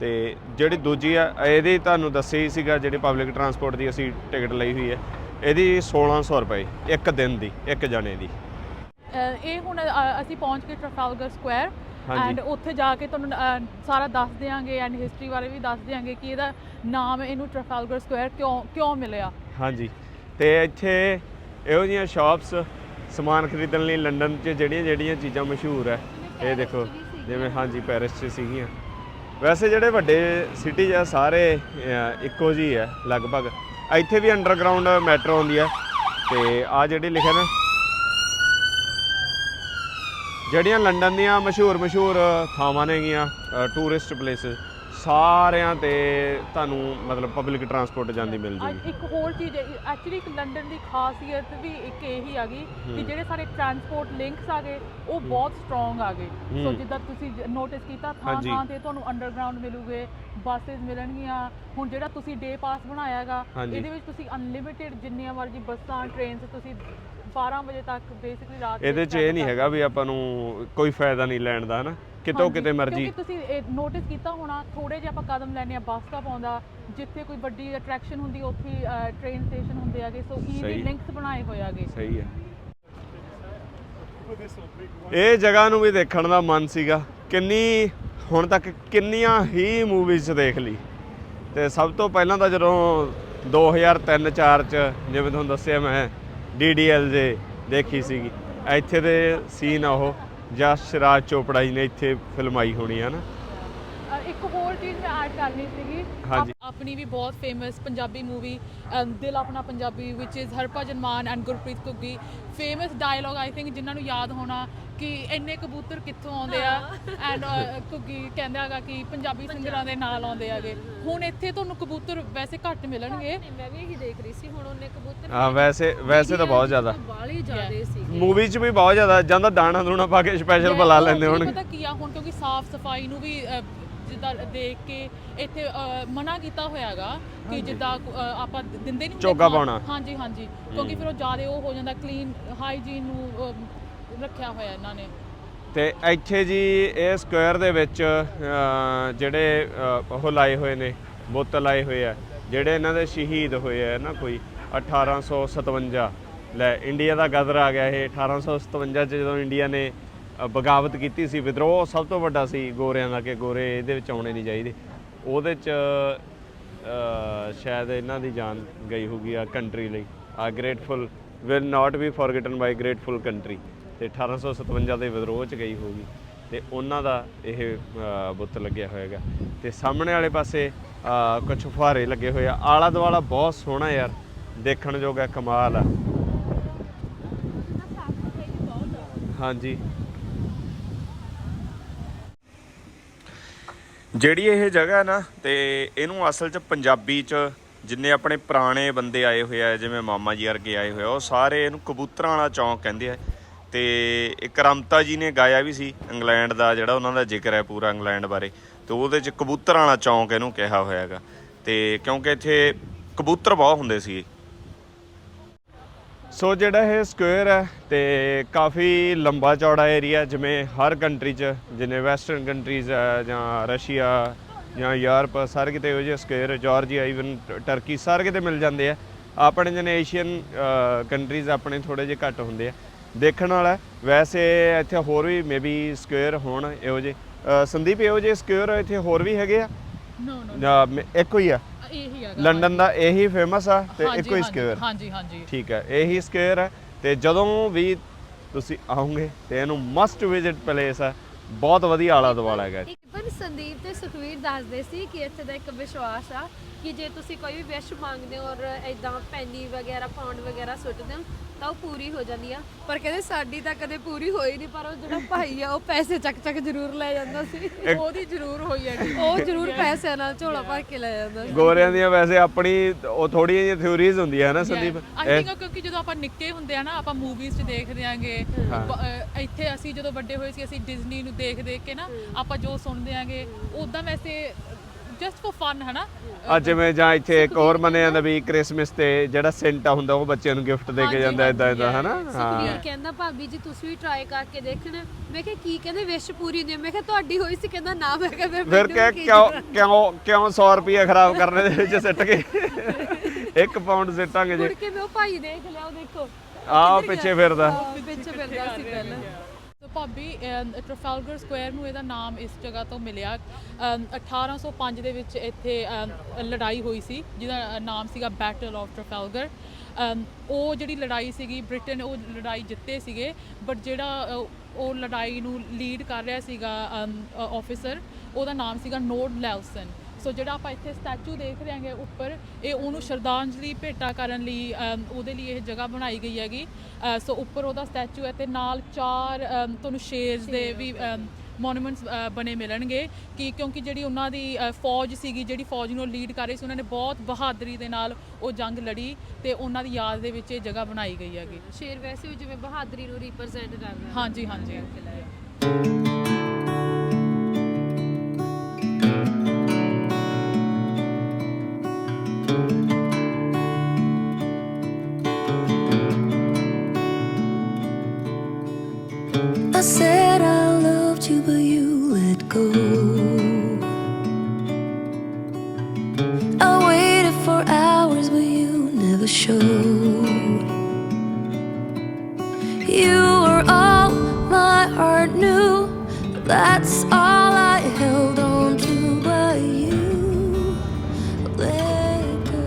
ਤੇ ਜਿਹੜੀ ਦੂਜੀ ਆ, ਇਹਦੀ ਤੁਹਾਨੂੰ ਦੱਸਿਆ ਹੀ ਸੀਗਾ, ਜਿਹੜੀ ਪਬਲਿਕ ਟਰਾਂਸਪੋਰਟ ਦੀ ਅਸੀਂ ਟਿਕਟ ਲਈ ਹੋਈ ਹੈ, ਇਹਦੀ 1600 ਰੁਪਏ ਇੱਕ ਦਿਨ ਦੀ, ਇੱਕ ਜਾਣੇ ਦੀ। ਇਹ ਹੁਣ ਅਸੀਂ ਪਹੁੰਚ ਗਏ ਟ੍ਰਫਾਲਗਰ ਸਕੁਆਇਰ ਐਂਡ ਉੱਥੇ ਜਾ ਕੇ ਤੁਹਾਨੂੰ ਸਾਰਾ ਦੱਸ ਦਿਆਂਗੇ ਐਂਡ ਹਿਸਟਰੀ ਬਾਰੇ ਵੀ ਦੱਸ ਦਿਆਂਗੇ ਕਿ ਇਹਦਾ ਨਾਮ ਇਹਨੂੰ ਟ੍ਰਫਾਲਗਰ ਸਕੁਆਇਰ ਕਿਉਂ ਕਿਉਂ ਮਿਲਿਆ। ਹਾਂਜੀ। ਤੇ ਇੱਥੇ ਇਹੋ ਜਿਹੀਆਂ ਸ਼ਾਪਸ ਸਮਾਨ ਖਰੀਦਣ ਲਈ ਲੰਡਨ 'ਚ ਜਿਹੜੀਆਂ ਜਿਹੜੀਆਂ ਚੀਜ਼ਾਂ ਮਸ਼ਹੂਰ ਹੈ ਇਹ ਦੇਖੋ ਜਿਵੇਂ ਹਾਂਜੀ ਪੈਰਿਸ 'ਚ ਸੀਗੀਆਂ। ਵੈਸੇ ਜਿਹੜੇ ਵੱਡੇ ਸਿਟੀਜ਼ ਆ ਸਾਰੇ ਅਹ, ਇੱਕੋ ਜਿਹੀ ਹੈ ਲਗਭਗ। ਇੱਥੇ ਵੀ ਅੰਡਰਗਰਾਉਂਡ ਮੈਟਰੋ ਹੁੰਦੀ ਹੈ। ਤੇ ਆ ਜਿਹੜੀ ਲਿਖਿਆ ਨਾ ਜਿਹੜੀਆਂ ਲੰਡਨ ਦੀਆਂ ਮਸ਼ਹੂਰ ਮਸ਼ਹੂਰ ਥਾਵਾਂ ਨੇਗੀਆਂ ਟੂਰਿਸਟ ਪਲੇਸਸ ਸਾਰਿਆਂ ਤੇ ਤੁਹਾਨੂੰ ਮਤਲਬ ਪਬਲਿਕ ਟਰਾਂਸਪੋਰਟ ਜਾਂਦੀ ਮਿਲ ਜੂਗੀ ਇੱਕ ਹੋਰ ਚੀਜ਼ ਐਕਚੁਅਲੀ ਇੱਕ ਲੰਡਨ ਦੀ ਖਾਸੀਅਤ ਵੀ ਇੱਕ ਇਹੀ ਆ ਗਈ ਕਿ ਜਿਹੜੇ ਸਾਰੇ ਟਰਾਂਸਪੋਰਟ ਲਿੰਕਸ ਆ ਗਏ ਉਹ ਬਹੁਤ ਸਟਰੋਂਗ ਆ ਗਏ ਸੋ ਹੂੰ। ਜਿੱਦਾਂ ਤੁਸੀਂ ਨੋਟਿਸ ਕੀਤਾ ਥਾਂ। ਥਾਂ ਤੇ ਤੁਹਾਨੂੰ ਅੰਡਰਗਰਾਉਂਡ ਮਿਲੂਗੇ ਬੱਸਸ ਮਿਲਣਗੀਆਂ ਹੁਣ ਜਿਹੜਾ ਤੁਸੀਂ ਡੇ ਪਾਸ ਬਣਾਇਆ ਹੈਗਾ ਹਾਂਜੀ। ਇਹਦੇ ਵਿੱਚ ਤੁਸੀਂ ਅਨਲਿਮਿਟਿਡ ਜਿੰਨੀਆਂ ਮਰਜ਼ੀ ਬੱਸਾਂ ਟ੍ਰੇਨਸ ਤੁਸੀਂ 12 ਵਜੇ ਤੱਕ ਬੇਸਿਕਲੀ ਰਾਤ ਇਹਦੇ 'ਚ ਇਹ ਨਹੀਂ ਹੈਗਾ ਵੀ ਆਪਾਂ ਨੂੰ ਕੋਈ ਫਾਇਦਾ ਨਹੀਂ ਲੈਣ ਦਾ ਹਨਾ? ਕਿਤੋਂ ਕਿਤੇ ਮਰਜ਼ੀ। ਕਿਉਂਕਿ ਤੁਸੀਂ ਇਹ ਨੋਟਿਸ ਕੀਤਾ ਹੋਣਾ ਥੋੜੇ ਜਿਹਾ ਆਪਾਂ ਕਦਮ ਲੈਣੇ ਆ ਬੱਸ ਸਟਾਪ ਆਉਂਦਾ ਜਿੱਥੇ ਕੋਈ ਵੱਡੀ ਅਟਰੈਕਸ਼ਨ ਹੁੰਦੀ ਉੱਥੇ ਟ੍ਰੇਨ ਸਟੇਸ਼ਨ ਹੁੰਦੇ ਆਗੇ ਸੋ ਈਜ਼ੀ। ਲਿੰਕਸ ਬਣਾਏ ਹੋਏ ਆਗੇ ਸਹੀ ਹੈ। ਇਹ ਜਗ੍ਹਾ ਨੂੰ ਵੀ ਦੇਖਣ ਦਾ ਮਨ ਸੀਗਾ। ਕਿੰਨੀ ਹੁਣ ਤੱਕ ਕਿੰਨੀਆਂ ਹੀ ਮੂਵੀਜ਼ ਦੇਖ ਲਈ। ਤੇ ਸਭ ਤੋਂ ਪਹਿਲਾਂ ਤਾਂ ਜਦੋਂ 2003-4 ਚ ਜਿਵੇਂ ਤੁਹਾਨੂੰ ਦੱਸਿਆ ਮੈਂ DDL ਦੇ ਦੇਖੀ ਸੀਗੀ। ਇੱਥੇ ਦੇ ਸੀਨ ਆ ਉਹ, ਜਸ ਰਾਜ ਚੋਪੜਾ ਜੀ ਨੇ ਇੱਥੇ ਫਿਲਮਾਈ ਹੋਣੀ ਹੈ ਨਾ। ਇੱਕ ਹੋਰ ਚੀਜ਼ ਮੈਂ ਐਡ ਕਰਨੀ ਸੀਗੀ। ਹਾਂਜੀ। ਆਪ- ਆਪਣੀ ਵੀ ਬਹੁਤ famous Punjabi movie Dil Apna Punjabi which is Harbhajan Mann and Gurpreet Ghuggi. Famous dialogue I think ਜਿਨ੍ਹਾਂ ਨੂੰ ਯਾਦ ਹੋਣਾ ਕਿ ਇੰਨੇ ਕਬੂਤਰ ਕਿੱਥੋਂ ਆਉਂਦੇ ਆ। ਐਂਡ ਘੁੱਗੀ ਕਹਿੰਦਾ ਹੈਗਾ ਕਿ ਪੰਜਾਬੀ ਸਿੰਗਰਾਂ ਦੇ ਨਾਲ ਆਉਂਦੇ ਆਗੇ ਹੁਣ ਇੱਥੇ ਤੁਹਾਨੂੰ ਕਬੂਤਰ ਵੈਸੇ ਘੱਟ ਮਿਲਣਗੇ। ਮੈਂ ਵੀ ਇਹੀ ਦੇਖ ਰਹੀ ਸੀ ਹੁਣ ਉਹਨੇ ਕਬੂਤਰ ਹਾਂ ਵੈਸੇ ਵੈਸੇ ਤਾਂ ਬਹੁਤ ਜ਼ਿਆਦਾ। ਬਾਲੀ ਜ਼ਿਆਦੇ ਸੀ ਮੂਵੀ 'ਚ ਵੀ ਬਹੁਤ ਜ਼ਿਆਦਾ ਜਾਂਦਾ ਦਾਣਾ ਦੂਣਾ ਪਾ ਕੇ ਸਪੈਸ਼ਲ ਬੁਲਾ ਲੈਂਦੇ ਹੁਣ ਹੋਣਗੇ। ਪਤਾ ਕੀ ਆ ਹੁਣ ਕਿਉਂਕਿ ਸਾਫ਼ ਸਫ਼ਾਈ ਨੂੰ ਵੀ ਜਿੱਦਾਂ ਦੇਖ ਕੇ ਇੱਥੇ ਅ, ਮਨਾ ਕੀਤਾ ਹੋਇਆਗਾ ਕਿ ਜਿੱਦਾਂ ਅ, ਆਪਾਂ ਦਿੰਦੇ ਨਹੀਂ ਖਾਣ- ਪਾਉਣਾ। ਹਾਂਜੀ ਹਾਂਜੀ। ਕਿਉਂਕਿ ਫਿਰ ਉਹ ਜ਼ਿਆਦਾ ਉਹ ਹੋ ਜਾਂਦਾ ਕਲੀਨ ਹਾਈਜੀਨ ਨੂੰ ਅ, ਰੱਖਿਆ ਹੋਇਆ ਇਹਨਾਂ ਨੇ। ਤੇ ਇੱਥੇ ਜੀ ਇਹ ਸਕੁਅਰ ਦੇ ਵਿੱਚ ਜਿਹੜੇ ਉਹ ਲਾਏ ਹੋਏ ਨੇ ਬੁੱਤ ਲਾਏ ਹੋਏ ਆ ਜਿਹੜੇ ਇਹਨਾਂ ਦੇ ਸ਼ਹੀਦ ਹੋਏ ਆ ਨਾ ਕੋਈ 1857 ਲੈ ਇੰਡੀਆ ਦਾ ਗਦਰ ਆ ਗਿਆ ਇਹ 1857 ਚ ਜਦੋਂ ਇੰਡੀਆ ਨੇ ਬਗਾਵਤ ਕੀਤੀ ਸੀ ਵਿਦਰੋਹ, ਸਭ ਤੋਂ ਵੱਡਾ ਸੀ ਗੋਰਿਆਂ ਦਾ ਕਿ ਗੋਰੇ ਇਹਦੇ ਵਿੱਚ ਆਉਣੇ ਨਹੀਂ ਚਾਹੀਦੇ। ਉਹਦੇ ਚ ਸ਼ਾਇਦ ਇਹਨਾਂ ਦੀ ਜਾਨ ਗਈ ਹੋਗੀ ਆ ਕੰਟਰੀ ਲਈ। A grateful will not be forgotten by grateful country ਤੇ 1857 ਦੇ ਵਿਦਰੋਹ ਚ ਗਈ ਹੋਗੀ ਤੇ ਉਹਨਾਂ ਦਾ ਇਹ ਬੁੱਤ ਲੱਗਿਆ ਹੋਏਗਾ। ਤੇ ਸਾਹਮਣੇ ਵਾਲੇ ਪਾਸੇ ਕੁਝ ਫੁਹਾਰੇ ਲੱਗੇ ਹੋਏ ਆ। ਆਲਾ ਦੁਆਲਾ ਬਹੁਤ ਸੋਹਣਾ ਯਾਰ, ਦੇਖਣ ਹੈ ਕਮਾਲ ਆ। ਹਾਂਜੀ। ਜਿਹੜੀ ਇਹ ਜਗ੍ਹਾ ਹੈ ਨਾ ਤੇ ਇਹਨੂੰ ਅਸਲ 'ਚ ਪੰਜਾਬੀ 'ਚ ਜਿੰਨੇ ਆਪਣੇ ਪੁਰਾਣੇ ਬੰਦੇ ਆਏ ਹੋਏ ਆ, ਜਿਵੇਂ ਮਾਮਾ ਜੀ ਵਰਗੇ ਆਏ ਹੋਏ ਆ, ਉਹ ਸਾਰੇ ਇਹਨੂੰ ਕਬੂਤਰਾਂ ਵਾਲਾ ਚੌਂਕ ਕਹਿੰਦੇ ਆ। ਤੇ ਇੱਕ ਰਮਤਾ ਜੀ ਨੇ ਗਾਇਆ ਵੀ ਸੀ ਇੰਗਲੈਂਡ ਦਾ, ਜਿਹੜਾ ਉਹਨਾਂ ਦਾ ਜ਼ਿਕਰ ਹੈ ਪੂਰਾ ਇੰਗਲੈਂਡ ਬਾਰੇ। ਤੇ ਉਹਦੇ 'ਚ ਕਬੂਤਰਾਂ ਵਾਲਾ ਚੌਂਕ ਇਹਨੂੰ ਕਿਹਾ ਹੋਇਆ ਹੈਗਾ। ਤੇ ਕਿਉਂਕਿ ਇੱਥੇ ਕਬੂਤਰ ਬਹੁਤ ਹੁੰਦੇ ਸੀ। ਸੋ ਜਿਹੜਾ ਇਹ ਸਕੁਅਰ ਹੈ ਤੇ ਕਾਫੀ ਲੰਬਾ ਚੌੜਾ ਏਰੀਆ ਜਿਵੇਂ ਹਰ ਕੰਟਰੀ 'ਚ ਜਿਵੇਂ ਵੈਸਟਰਨ ਕੰਟਰੀਜ਼ ਜਾਂ ਰਸ਼ੀਆ ਜਾਂ ਯੂਰਪ ਸਾਰੇ ਕਿਤੇ ਇਹੋ ਜਿਹੇ ਸਕੁਅਰ ਜਾਰਜੀਆ ਇਵਨ ਟਰਕੀ ਸਾਰੇ ਕਿਤੇ ਮਿਲ ਜਾਂਦੇ ਆ। ਆਪਣੇ ਜਿਹਨੇ ਏਸ਼ੀਅਨ ਕੰਟਰੀਜ਼ ਆਪਣੇ ਥੋੜੇ ਜਿਹੇ ਘੱਟ ਹੁੰਦੇ ਆ। ਦੇਖਣ ਵਾਲਾ। ਵੈਸੇ ਇੱਥੇ ਹੋਰ ਵੀ ਮੇਬੀ ਸਕੁਅਰ ਹੋਣ ਇਹੋ ਜਿਹੇ। ਸੰਦੀਪ ਇਹੋ ਜਿਹੇ ਸਕੁਅਰ ਇੱਥੇ ਹੋਰ ਵੀ ਹੈਗੇ ਆ? ਨੋ ਨੋ ਇੱਕੋ ਹੀ ਆ। ਇਹੀ ਹੈਗਾ ਲੰਡਨ ਦਾ ਇਹੀ ਫੇਮਸ ਆ ਤੇ ਹਾਂਜੀ, ਇੱਕੋ ਹੀ ਹਾਂਜੀ, ਸਕੁਅਰ ਹਾਂਜੀ ਹਾਂਜੀ। ਠੀਕ ਹੈ ਇਹੀ ਸਕੁਅਰ ਹੈ ਤੇ ਜਦੋਂ ਵੀ ਤੁਸੀਂ ਆਉਂਗੇ ਤੇ ਇਹਨੂੰ ਮਸਟ ਵਿਜ਼ਿਟ ਪਲੇਸ ਹੈ। ਬਹੁਤ ਵਧੀਆ ਆਲਾ ਦੁਆਲਾ ਹੈਗਾ। ਇੱਕ ਪਰ ਸੰਦੀਪ ਤੇ ਸੁਖਵੀਰ ਦੱਸਦੇ ਸੀ ਕਿ ਇੱਥੇ ਦਾ ਇੱਕ ਵਿਸ਼ਵਾਸ ਆ ਕਿ ਜੇ ਤੁਸੀਂ ਕੋਈ ਵੀ ਵਿਸ਼ ਮੰਗਦੇ ਹੋ ਔਰ ਇਦਾਂ ਪੈਨੀ ਵਗੈਰਾ ਪਾਉਂਡ ਵਗੈਰਾ ਸੁੱਟਦੇ ਹੋ ਤਾਂ ਉਹ ਪੂਰੀ ਹੋ ਜਾਂਦੀ ਆ। ਪਰ ਕਹਿੰਦੇ ਸਾਡੀ ਤਾਂ ਕਦੇ ਪੂਰੀ ਹੋਈ ਨਹੀਂ ਪਰ ਉਹ ਜਿਹੜਾ ਭਾਈ ਆ ਉਹ ਪੈਸੇ ਚੱਕ ਚੱਕ ਜ਼ਰੂਰ ਲੈ ਜਾਂਦਾ ਸੀ। ਉਹਦੀ ਜ਼ਰੂਰ ਹੋਈ ਹੈਗੀ। ਉਹ ਜ਼ਰੂਰ ਪੈਸਿਆਂ ਨਾਲ ਝੋਲਾ ਭਰ ਕੇ ਲੈ ਜਾਂਦਾ ਸੀ। ਗੋਰਿਆਂ ਦੀਆਂ ਵੈਸੇ ਆਪਣੀ ਉਹ ਥੋੜੀਆਂ ਜਿਹੀਆਂ ਥਿਊਰੀਜ਼ ਹੁੰਦੀਆਂ ਹੈ ਨਾ ਸੰਦੀਪ? ਆਈ ਥਿੰਕ ਕਿਉਂਕਿ ਜਦੋਂ ਆਪਾਂ ਨਿੱਕੇ ਹੁੰਦੇ ਆ ਨਾ ਆਪਾਂ ਮੂਵੀਜ਼ 'ਚ ਦੇਖਦੇ ਆਂਗੇ। ਇੱਥੇ ਅਸੀਂ ਜਦੋਂ ਵੱਡੇ ਹੋਏ ਸੀ ਅਸੀਂ ਡਿਜ਼ਨੀ ਨੂੰ ਦੇਖ ਦੇਖ ਕੇ ਨਾ ਆਪਾਂ ਜੋ ਸੁਣਦੇ ਆਂਗੇ ਉਦਾਂ ਵੈਸੇ ਜਸਟ ਫॉर ਫਨ ਹੈ ਨਾ ਆ ਜਿਵੇਂ ਜਾਂ ਇੱਥੇ ਇੱਕ ਹੋਰ ਮੰਨਿਆ ਜਾਂਦਾ ਵੀ ਕ੍ਰਿਸਮਸ ਤੇ ਜਿਹੜਾ ਸੈਂਟਾ ਹੁੰਦਾ ਉਹ ਬੱਚਿਆਂ ਨੂੰ ਗਿਫਟ ਦੇ ਕੇ ਜਾਂਦਾ ਇਦਾਂ ਇਦਾਂ ਹਨਾ ਸੁਖਵੀਰ ਹਾਂ। ਕਹਿੰਦਾ ਭਾਬੀ ਜੀ ਤੁਸੀਂ ਵੀ ਟਰਾਈ ਕਰਕੇ ਦੇਖਣਾ। ਮੈਂ ਕਿਹਾ ਕੀ ਕਹਿੰਦੇ ਵਿਸ਼ ਪੂਰੀ ਹੁੰਦੀ ਆ? ਮੈਂ ਕਿਹਾ ਤੁਹਾਡੀ ਹੋਈ ਸੀ ਕਹਿੰਦਾ ਨਾ ਮੈਂ ਕਿਹਾ ਫਿਰ ਫਿਰ ਮੈਨੂੰ ਕਿ ਕੀ ਕਿਉਂ ਕਿਉਂ ਕਿਉਂ 100 ਰੁਪਏ ਖਰਾਬ ਕਰਨੇ ਦੇ ਵਿੱਚ ਸਿੱਟ ਕੇ? 1 ਪਾਉਂਡ ਸਿੱਟਾਂਗੇ ਮੁੜ ਜੇ ਕੇ ਮੈਂ ਉਹ ਭਾਈ ਦੇਖ ਲਿਆ ਉਹ ਦੇਖੋ। ਆਹ ਪਿੱਛੇ ਫਿਰਦਾ। ਪਿੱਛੇ ਫਿਰਦਾ ਸੀ ਪਹਿਲਾਂ। ਭਾਬੀ ਟ੍ਰਫਾਲਗਰ ਸਕੁਆਇਰ ਨੂੰ ਇਹਦਾ ਨਾਮ ਇਸ ਜਗ੍ਹਾ ਤੋਂ ਮਿਲਿਆ। ਅਮ, 1805 ਦੇ ਵਿੱਚ ਇੱਥੇ ਲੜਾਈ ਹੋਈ ਸੀ ਜਿਹਦਾ ਨਾਮ ਸੀਗਾ ਬੈਟਲ ਆਫ ਟ੍ਰਫਾਲਗਰ ਉਹ ਜਿਹੜੀ ਲੜਾਈ ਸੀਗੀ ਬ੍ਰਿਟਨ ਉਹ ਲੜਾਈ ਜਿੱਤੇ ਸੀਗੇ ਬਟ ਜਿਹੜਾ ਉਹ ਲੜਾਈ ਨੂੰ ਲੀਡ ਕਰ ਰਿਹਾ ਸੀਗਾ ਆਫੀਸਰ ਉਹਦਾ ਨਾਮ ਸੀਗਾ ਨੋਰਡ ਲੈਲਸਨ ਸੋ ਜਿਹੜਾ ਆਪਾਂ ਇੱਥੇ ਸਟੈਚੂ ਦੇਖ ਰਹੇ ਹਾਂਗੇ ਉੱਪਰ ਇਹ ਉਹਨੂੰ ਸ਼ਰਧਾਂਜਲੀ ਭੇਟਾ ਕਰਨ ਲਈ ਉਹਦੇ ਲਈ ਇਹ ਜਗ੍ਹਾ ਬਣਾਈ ਗਈ ਹੈਗੀ। ਸੋ ਉੱਪਰ ਉਹਦਾ ਸਟੈਚੂ ਹੈ ਤੇ ਨਾਲ ਚਾਰ ਤੁਹਾਨੂੰ ਸ਼ੇਰਸ ਦੇ ਵੀ ਮੋਨੂਮੈਂਟਸ ਬਣੇ ਮਿਲਣਗੇ ਕਿ ਕਿਉਂਕਿ ਜਿਹੜੀ ਉਹਨਾਂ ਦੀ ਫੌਜ ਸੀਗੀ ਜਿਹੜੀ ਫੌਜ ਨੂੰ ਲੀਡ ਕਰ ਰਹੀ ਸੀ ਉਹਨਾਂ ਨੇ ਬਹੁਤ ਬਹਾਦਰੀ ਦੇ ਨਾਲ ਉਹ ਜੰਗ ਲੜੀ ਤੇ ਉਹਨਾਂ ਦੀ ਯਾਦ ਦੇ ਵਿੱਚ ਇਹ ਜਗ੍ਹਾ ਬਣਾਈ ਗਈ ਹੈਗੀ। ਸ਼ੇਰ ਵੈਸੇ ਵੀ ਜਿਵੇਂ ਬਹਾਦਰੀ ਨੂੰ ਰਿਪਰੈਜ਼ੈਂਟ ਕਰਦਾ ਹਾਂਜੀ ਹਾਂਜੀ। You were all my heart knew. That's all I held on to, but you let go.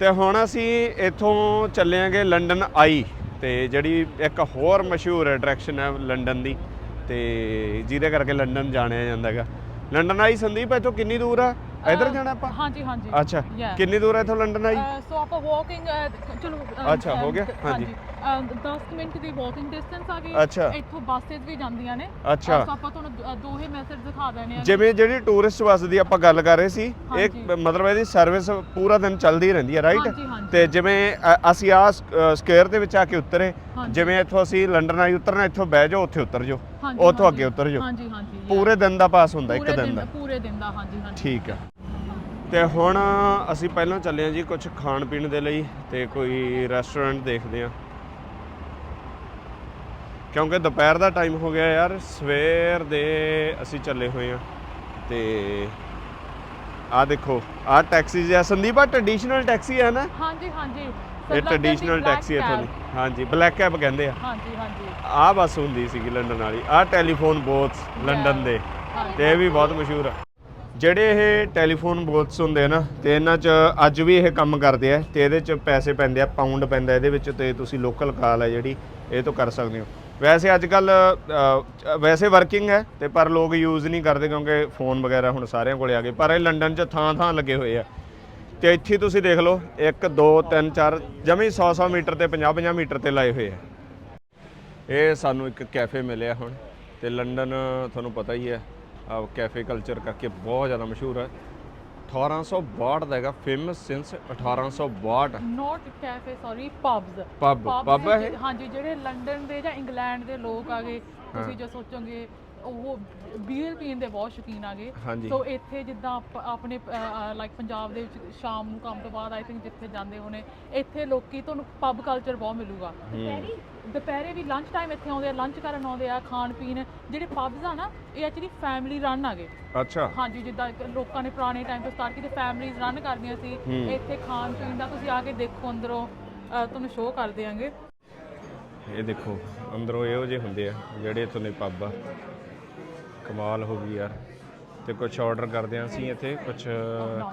ਤੇ ਹੁਣ ਅਸੀਂ ਇੱਥੋਂ ਚੱਲਿਆਂਗੇ ਲੰਡਨ ਆਈ ਤੇ ਜਿਹੜੀ ਇੱਕ ਹੋਰ ਮਸ਼ਹੂਰ ਅਟਰੈਕਸ਼ਨ ਹੈ ਲੰਡਨ ਦੀ ਤੇ ਜਿਹਦੇ ਕਰਕੇ ਲੰਡਨ ਜਾਣਿਆ ਜਾਂਦਾ ਹੈਗਾ ਲੰਡਨ ਆਈ ਸੰਦੀਪ ਇੱਥੋਂ ਕਿੰਨੀ ਦੂਰ ਆ ਇਧਰ ਜਾਣਾ ਆਪਾਂ ਹਾਂਜੀ ਹਾਂਜੀ ਅੱਛਾ Yeah. ਕਿੰਨੀ ਦੂਰ ਹੈ ਇੱਥੋਂ ਲੰਡਨ ਆਈ ਸੋ ਆਪਾਂ ਵਾਕਿੰਗ ਚਲੋ ਅੱਛਾ, ਹੋ ਗਿਆ? ਹਾਂਜੀ। ਅ, 10 ਮਿੰਟ ਦੀ ਵਾਕਿੰਗ ਡਿਸਟੈਂਸ ਆ ਗਈ ਅੱਛਾ। ਇੱਥੋਂ ਬੱਸਸ ਵੀ ਜਾਂਦੀਆਂ ਨੇ ਅੱਛਾ। ਸੋ ਆਪਾਂ ਤੁਹਾਨੂੰ ਦ- ਦੋਹੇ ਮੈਸੇਜ ਦਿਖਾ ਦੇਣੇ ਆ ਜਿਵੇਂ ਜਿਹੜੀ ਟੂਰਿਸਟ ਬੱਸ ਦੀ ਆਪਾਂ ਗੱਲ ਕਰ ਰਹੇ ਸੀ ਇਹ ਹਾਂਜੀ। ਮਤਲਬ ਇਹਦੀ ਸਰਵਿਸ ਪੂਰਾ ਦਿਨ ਚੱਲਦੀ ਰਹਿੰਦੀ ਹੈ ਰਾਈਟ ਹਾਂਜੀ, ਹਾਂਜੀ। ਤੇ ਜਿਵੇਂ ਅ- ਅਸੀਂ ਆ ਸਕੁਅਰ ਦੇ ਵਿੱਚ ਆ ਕੇ ਉਤਰੇ ਹਾਂਜੀ। ਜਿਵੇਂ ਇੱਥੋਂ ਅਸੀਂ ਲੰਡਨ ਆਈ ਉਤਰਨਾ ਇੱਥੋਂ ਬਹਿ ਜਾਓ ਉੱਥੇ ਉਤਰ ਜਾਓ ਹਾਂਜੀ, ਉੱਥੋਂ ਹਾਂਜੀ। ਅੱਗੇ ਉਤਰ ਜਾਓ ਹਾਂਜੀ ਹਾਂਜੀ yeah। ਪੂਰੇ ਦਿਨ ਦਾ ਪਾਸ ਹੁੰਦਾ ਇੱਕ ਪੂਰੇ ਦਿਨ ਦਾ ਪੂਰੇ ਦਿਨ ਦਾ ਹਾਂਜੀ ਹਾਂਜੀ ਠੀਕ ਆ ਤੇ ਹੁਣ ਅਸੀਂ ਪਹਿਲਾਂ ਚੱਲੇ ਆ ਜੀ ਕੁਝ ਖਾਣ ਪੀਣ ਦੇ ਲਈ ਤੇ ਕੋਈ ਰੈਸਟੋਰੈਂਟ ਦੇਖਦੇ ਆ ਕਿਉਂਕਿ ਦੁਪਹਿਰ ਦਾ ਟਾਈਮ ਹੋ ਗਿਆ ਯਾਰ ਸਵੇਰ ਦੇ ਅਸੀਂ ਚੱਲੇ ਹੋਏ ਆ ਤੇ ਆ ਦੇਖੋ ਆ ਟੈਕਸੀ ਜਿਹਾ ਸੰਦੀਪ ਟ੍ਰੈਡੀਸ਼ਨਲ ਟੈਕਸੀ ਹੈ ਨਾ? ਹਾਂਜੀ ਹਾਂਜੀ। ਇਹ ਟ੍ਰੈਡੀਸ਼ਨਲ ਟੈਕਸੀ ਹੈ। ਤੁਹਾਨੂੰ ਹਾਂਜੀ ਬਲੈਕ ਕੈਬ ਕਹਿੰਦੇ ਆ। ਹਾਂਜੀ ਹਾਂਜੀ। ਆ ਬੱਸ ਹੁੰਦੀ ਸੀਗੀ ਲੰਡਨ ਵਾਲੀ। ਆ ਟੈਲੀਫੋਨ ਬੋਥਸ ਲੰਡਨ ਦੇ। ਤੇ ਇਹ ਵੀ ਬਹੁਤ ਮਸ਼ਹੂਰ ਆ। ਜਿਹੜੇ ਇਹ ਟੈਲੀਫੋਨ ਬੋਥਸ ਹੁੰਦੇ ਆ ਨਾ, ਤੇ ਇਹਨਾਂ 'ਚ ਅੱਜ ਵੀ ਇਹ ਕੰਮ ਕਰਦੇ ਆ, ਤੇ ਇਹਦੇ 'ਚ ਪੈਸੇ ਪੈਂਦੇ ਆ ਪਾਉਂਡ ਪੈਂਦਾ ਇਹਦੇ ਵਿੱਚ, ਤੇ ਤੁਸੀਂ ਲੋਕਲ ਕਾਲ ਹੈ ਜਿਹੜੀ, ਇਹ ਤੋਂ ਕਰ ਸਕਦੇ ਹੋ। ਵੈਸੇ ਅੱਜ ਕੱਲ ਵੈਸੇ ਵਰਕਿੰਗ ਹੈ, ਤੇ ਪਰ ਲੋਕ ਯੂਜ਼ ਨਹੀਂ ਕਰਦੇ ਕਿਉਂਕਿ ਫੋਨ ਵਗੈਰਾ ਹੁਣ ਸਾਰਿਆਂ ਕੋਲੇ ਆ ਗਏ, ਪਰ ਇਹ ਲੰਡਨ 'ਚ ਥਾਂ ਥਾਂ ਲੱਗੇ ਹੋਏ ਆ। ਤੇ ਇੱਥੇ ਤੁਸੀਂ ਦੇਖ ਲਓ 1 2 3 4 ਜਮੀ 100 100 ਮੀਟਰ ਤੇ 50 50 ਮੀਟਰ ਤੇ ਲਾਏ ਹੋਏ ਆ। ਇਹ ਸਾਨੂੰ ਇੱਕ ਕੈਫੇ ਮਿਲਿਆ ਹੁਣ, ਤੇ ਲੰਡਨ ਤੁਹਾਨੂੰ ਪਤਾ ਹੀ ਹੈ ਕੈਫੇ ਕਲਚਰ ਕਰਕੇ ਬਹੁਤ ਜ਼ਿਆਦਾ ਮਸ਼ਹੂਰ ਹੈ। 1862 ਦਾ ਹੈਗਾ famous since 1862 not cafe sorry pubs ਹੈ ਇਹ? ਹਾਂਜੀ ਜਿਹੜੇ ਲੰਡਨ ਦੇ ਜਾਂ ਇੰਗਲੈਂਡ ਦੇ ਲੋਕ ਆਗੇ ਤੁਸੀਂ ਜੋ ਸੋਚੋਗੇ ਉਹ ਬੀਅਰ ਪੀਣ ਦੇ ਬਹੁਤ ਸ਼ੌਕੀਨ ਆਗੇ ਹਾਂਜੀ। ਸੋ ਇੱਥੇ ਜਿੱਦਾਂ ਆਪ- ਆਪਣੇ ਲਾਈਕ ਪੰਜਾਬ ਦੇ ਵਿੱਚ ਸ਼ਾਮ ਨੂੰ ਕੰਮ ਤੋਂ ਬਾਅਦ ਆਈ ਥਿੰਕ ਜਿੱਥੇ ਜਾਂਦੇ ਹੋਣੇ ਇੱਥੇ ਲੋਕੀ ਤੁਹਾਨੂੰ ਪਬ ਕਲਚਰ ਬਹੁਤ ਮਿਲੂਗਾ। ਦੁਪਹਿਰੀ? ਦੁਪਹਿਰੇ ਵੀ ਲੰਚ ਟਾਈਮ ਇੱਥੇ ਆਉਂਦੇ ਆ ਲੰਚ ਕਰਨ ਆਉਂਦੇ ਆ ਖਾਣ ਪੀਣ। ਜਿਹੜੇ ਪਬਸ ਆ ਨਾ ਇਹ ਐਕਚੁਅਲੀ ਫੈਮਿਲੀ ਰਨ ਆਗੇ ਅੱਛਾ। ਹਾਂਜੀ ਜਿੱਦਾਂ ਇੱਕ ਲੋਕਾਂ ਨੇ ਪੁਰਾਣੇ ਟਾਈਮ ਤੋਂ ਸਟਾਰਟ ਕੀਤੇ ਫੈਮਿਲੀਜ਼ ਰਨ ਕਰਦੀਆਂ ਸੀ। ਇੱਥੇ ਖਾਣ ਪੀਣ ਦਾ ਤੁਸੀਂ ਆ ਕੇ ਦੇਖੋ ਅੰਦਰੋਂ ਅਹ, ਤੁਹਾਨੂੰ ਸ਼ੋਅ ਕਰ ਦਿਆਂਗੇ। ਇਹ ਦੇਖੋ ਅੰਦਰੋਂ ਇਹੋ ਜਿਹੇ ਹੁੰਦੇ ਆ ਜਿਹੜੇ ਇੱਥੋਂ ਦੇ ਪੱਬ ਆ। ਕਮਾਲ ਹੋ ਗਈ ਯਾਰ। ਤੇ ਕੁਝ ਆਰਡਰ ਕਰਦੇ ਆ ਅਸੀਂ ਇੱਥੇ ਕੁਝ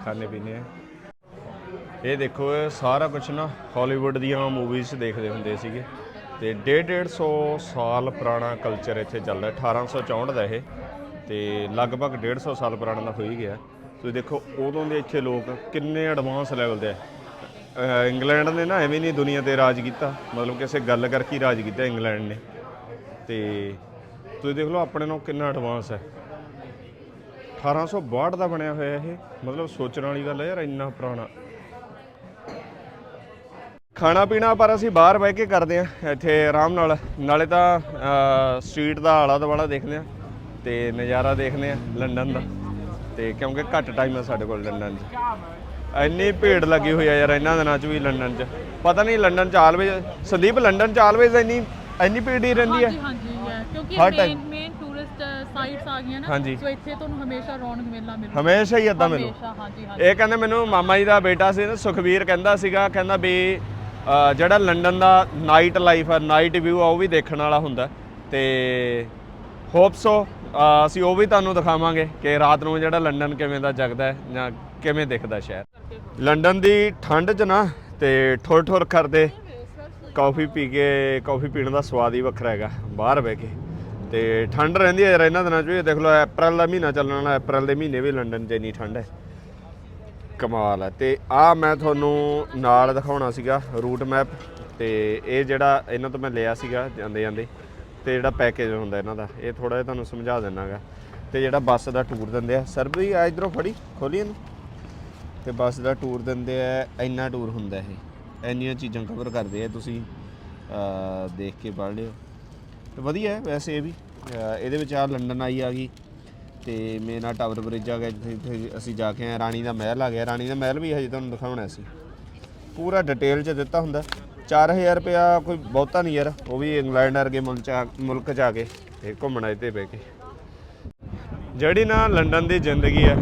ਖਾਣੇ ਪੀਣੇ ਇਹ ਦੇਖੋ, ਇਹ ਸਾਰਾ ਕੁਝ ਨਾ ਹਾਲੀਵੁੱਡ ਦੀਆਂ ਮੂਵੀਜ਼ ਦੇਖਦੇ ਹੁੰਦੇ ਸੀਗੇ। ਤੇ 150 ਸਾਲ ਪੁਰਾਣਾ ਕਲਚਰ ਇੱਥੇ ਚੱਲਦਾ 1864 ਦਾ ਇਹ। ਤੇ ਲਗਭਗ 150 ਸਾਲ ਪੁਰਾਣਾ ਦਾ ਹੋਈ ਗਿਆ। ਤੁਸੀਂ ਦੇਖੋ, ਉਦੋਂ ਦੇ ਇੱਥੇ ਲੋਕ ਕਿੰਨੇ ਐਡਵਾਂਸ ਲੈਵਲ ਦੇ ਆ। ਇੰਗਲੈਂਡ ਨੇ ਨਾ ਐਵੇਂ ਨਹੀਂ ਦੁਨੀਆ ਤੇ ਰਾਜ ਕੀਤਾ। ਮਤਲਬ ਕਿਸੇ ਗੱਲ ਕਰਕੇ ਰਾਜ ਕੀਤਾ ਇੰਗਲੈਂਡ ਨੇ। ਤੇ ਤੁਸੀਂ ਦੇਖ ਲਓ, ਆਪਣੇ ਨਾਲ ਕਿੰਨਾ ਐਡਵਾਂਸ ਹੈ। 1862 ਦਾ ਬਣਿਆ ਹੋਇਆ ਇਹ। ਮਤਲਬ ਸੋਚਣ ਵਾਲੀ ਗੱਲ ਹੈ ਯਾਰ, ਇੰਨਾ ਪੁਰਾਣਾ। ਖਾਣਾ ਪੀਣਾ ਪਰ ਅਸੀਂ ਬਾਹਰ ਬਹਿ ਕੇ ਕਰਦੇ ਆ ਇੱਥੇ ਆਰਾਮ ਨਾਲ। ਨਾਲੇ ਤਾਂ ਸਟਰੀਟ ਦਾ ਆਲਾ ਦੁਆਲਾ ਦੇਖਦੇ ਆ ਤੇ ਨਜ਼ਾਰਾ ਦੇਖਦੇ ਆ ਲੰਡਨ ਦਾ। ਤੇ ਕਿਉਂਕਿ ਘੱਟ ਟਾਈਮ ਹੈ ਸਾਡੇ ਕੋਲ ਲੰਡਨ 'ਚ। ਇੰਨੀ ਭੀੜ ਲੱਗੀ ਹੋਈ ਆ ਯਾਰ, ਇਹਨਾਂ ਦਿਨਾਂ 'ਚ ਵੀ ਲੰਡਨ 'ਚ। ਪਤਾ ਨਹੀਂ ਲੰਡਨ 'ਚ ਆਲਵੇਜ਼ ਸੰਦੀਪ, ਲੰਡਨ 'ਚ ਆਲਵੇਜ਼ ਇੰਨੀ ਇੰਨੀ ਭੀੜ ਹੀ ਰਹਿੰਦੀ ਹੈ। ਕਿਉਂਕਿ ਹਰ main time। Main tourist sites ਆ ਗਈਆਂ ਨਾ ਹਾਂਜੀ। ਸੋ ਇੱਥੇ ਤੁਹਾਨੂੰ ਹਮੇਸ਼ਾ ਰੌਣਕ ਮੇਲਾ ਮਿਲੂ ਹਮੇਸ਼ਾ ਹੀ ਇਦਾਂ ਮੈਨੂੰ ਹਮੇਸ਼ਾ ਹਾਂਜੀ ਹਾਂਜੀ। ਇਹ ਕਹਿੰਦੇ ਮੈਨੂੰ ਮਾਮਾ ਜੀ ਦਾ ਬੇਟਾ ਸੀ ਨਾ ਸੁਖਵੀਰ ਕਹਿੰਦਾ ਸੀਗਾ ਕਹਿੰਦਾ ਵੀ ਜਿਹੜਾ ਲੰਡਨ ਦਾ ਨਾਈਟ ਲਾਈਫ ਆ ਨਾਈਟ ਵਿਊ ਆ ਉਹ ਵੀ ਦੇਖਣ ਵਾਲਾ ਹੁੰਦਾ। ਤੇ ਹੋਪ ਸੋ ਅਸੀਂ ਉਹ ਵੀ ਤੁਹਾਨੂੰ ਦਿਖਾਵਾਂਗੇ ਕਿ ਰਾਤ ਨੂੰ ਜਿਹੜਾ ਲੰਡਨ ਕਿਵੇਂ ਦਾ ਜਗਦਾ ਹੈ ਜਾਂ ਕਿਵੇਂ ਦਿਖਦਾ ਸ਼ਹਿਰ। ਲੰਡਨ ਦੀ ਠੰਡ 'ਚ ਨਾ ਤੇ ਠੁਰ ਠੁਰ ਕਰਦੇ ਕਾਫੀ ਪੀ ਕੇ ਕਾਫੀ ਪੀਣ ਦਾ ਸਵਾਦ ਹੀ ਵੱਖਰਾ ਹੈਗਾ ਬਾਹਰ ਬਹਿ ਕੇ। ਤੇ ਠੰਡ ਰਹਿੰਦੀ ਹੈ ਯਾਰ ਇਹਨਾਂ ਦਿਨਾਂ 'ਚ ਵੀ। ਦੇਖ ਲਓ ਅਪ੍ਰੈਲ ਦਾ ਮਹੀਨਾ ਚੱਲਣ ਵਾਲਾ ਅਪ੍ਰੈਲ ਦੇ ਮਹੀਨੇ ਵੀ ਲੰਡਨ 'ਚ ਇੰਨੀ ਠੰਡ ਹੈ। ਕਮਾਲ ਹੈ। ਤੇ ਆ ਮੈਂ ਤੁਹਾਨੂੰ ਨਾਲ ਦਿਖਾਉਣਾ ਸੀਗਾ ਰੂਟ ਮੈਪ ਤੇ ਇਹ ਜਿਹੜਾ ਇਹਨਾਂ ਤੋਂ ਮੈਂ ਲਿਆ ਸੀਗਾ ਜਾਂਦੇ ਜਾਂਦੇ, ਤੇ ਜਿਹੜਾ ਪੈਕੇਜ ਹੁੰਦਾ ਇਹਨਾਂ ਦਾ, ਇਹ ਥੋੜਾ ਜਿਹਾ ਤੁਹਾਨੂੰ ਸਮਝਾ ਦਿੰਨਾਗਾ। ਤੇ ਜਿਹੜਾ ਬੱਸ ਦਾ ਟੂਰ ਦਿੰਦੇ ਆ, ਸਰ ਵੀ ਆ ਇਧਰੋਂ ਫੜੀ, ਖੋਲੀ ਇਹਨੂੰ? ਤੇ ਬੱਸ ਦਾ ਟੂਰ ਦਿੰਦੇ ਆ, ਇੰਨਾ ਟੂਰ ਹੁੰਦਾ ਇਹ। ਇੰਨੀਆਂ ਚੀਜ਼ਾਂ ਕਵਰ ਕਰਦੇ ਆ ਤੁਸੀਂ ਦੇਖ ਕੇ ਪੜ੍ਹ ਲਿਓ। ਤੇ ਵਧੀਆ ਹੈ ਵੈਸੇ ਇਹ ਵੀ। ਅਹ, ਇਹਦੇ ਵਿੱਚ ਆ ਲੰਡਨ ਆਈ ਆ ਗਈ ਤੇ ਮੇਨਾ ਟਾਵਰ ਬ੍ਰਿਜ ਆ ਗਿਆ ਜਿੱਥੇ ਜਿੱਥੇ ਅਸੀਂ ਜਾ ਕੇ ਆਏ। ਰਾਣੀ ਦਾ ਮਹਿਲ ਆ ਗਿਆ। ਰਾਣੀ ਦਾ ਮਹਿਲ ਵੀ ਹਜੇ ਤੁਹਾਨੂੰ ਦਿਖਾਉਣਾ ਸੀ। ਪੂਰਾ ਡਿਟੇਲ 'ਚ ਦਿੱਤਾ ਹੁੰਦਾ। 4000 ਰੁਪਇਆ ਕੋਈ ਬਹੁਤਾ ਨਹੀਂ ਯਾਰ। ਉਹ ਵੀ ਇੰਗਲੈਂਡ ਵਰਗੇ ਮੁਲਕ 'ਚ ਆ- ਮੁਲਕ 'ਚ ਆ ਕੇ ਤੇ ਘੁੰਮਣਾ ਇੱਥੇ ਬਹਿ ਕੇ। ਜਿਹੜੀ ਨਾ ਲੰਡਨ ਦੀ ਜ਼ਿੰਦਗੀ ਹੈ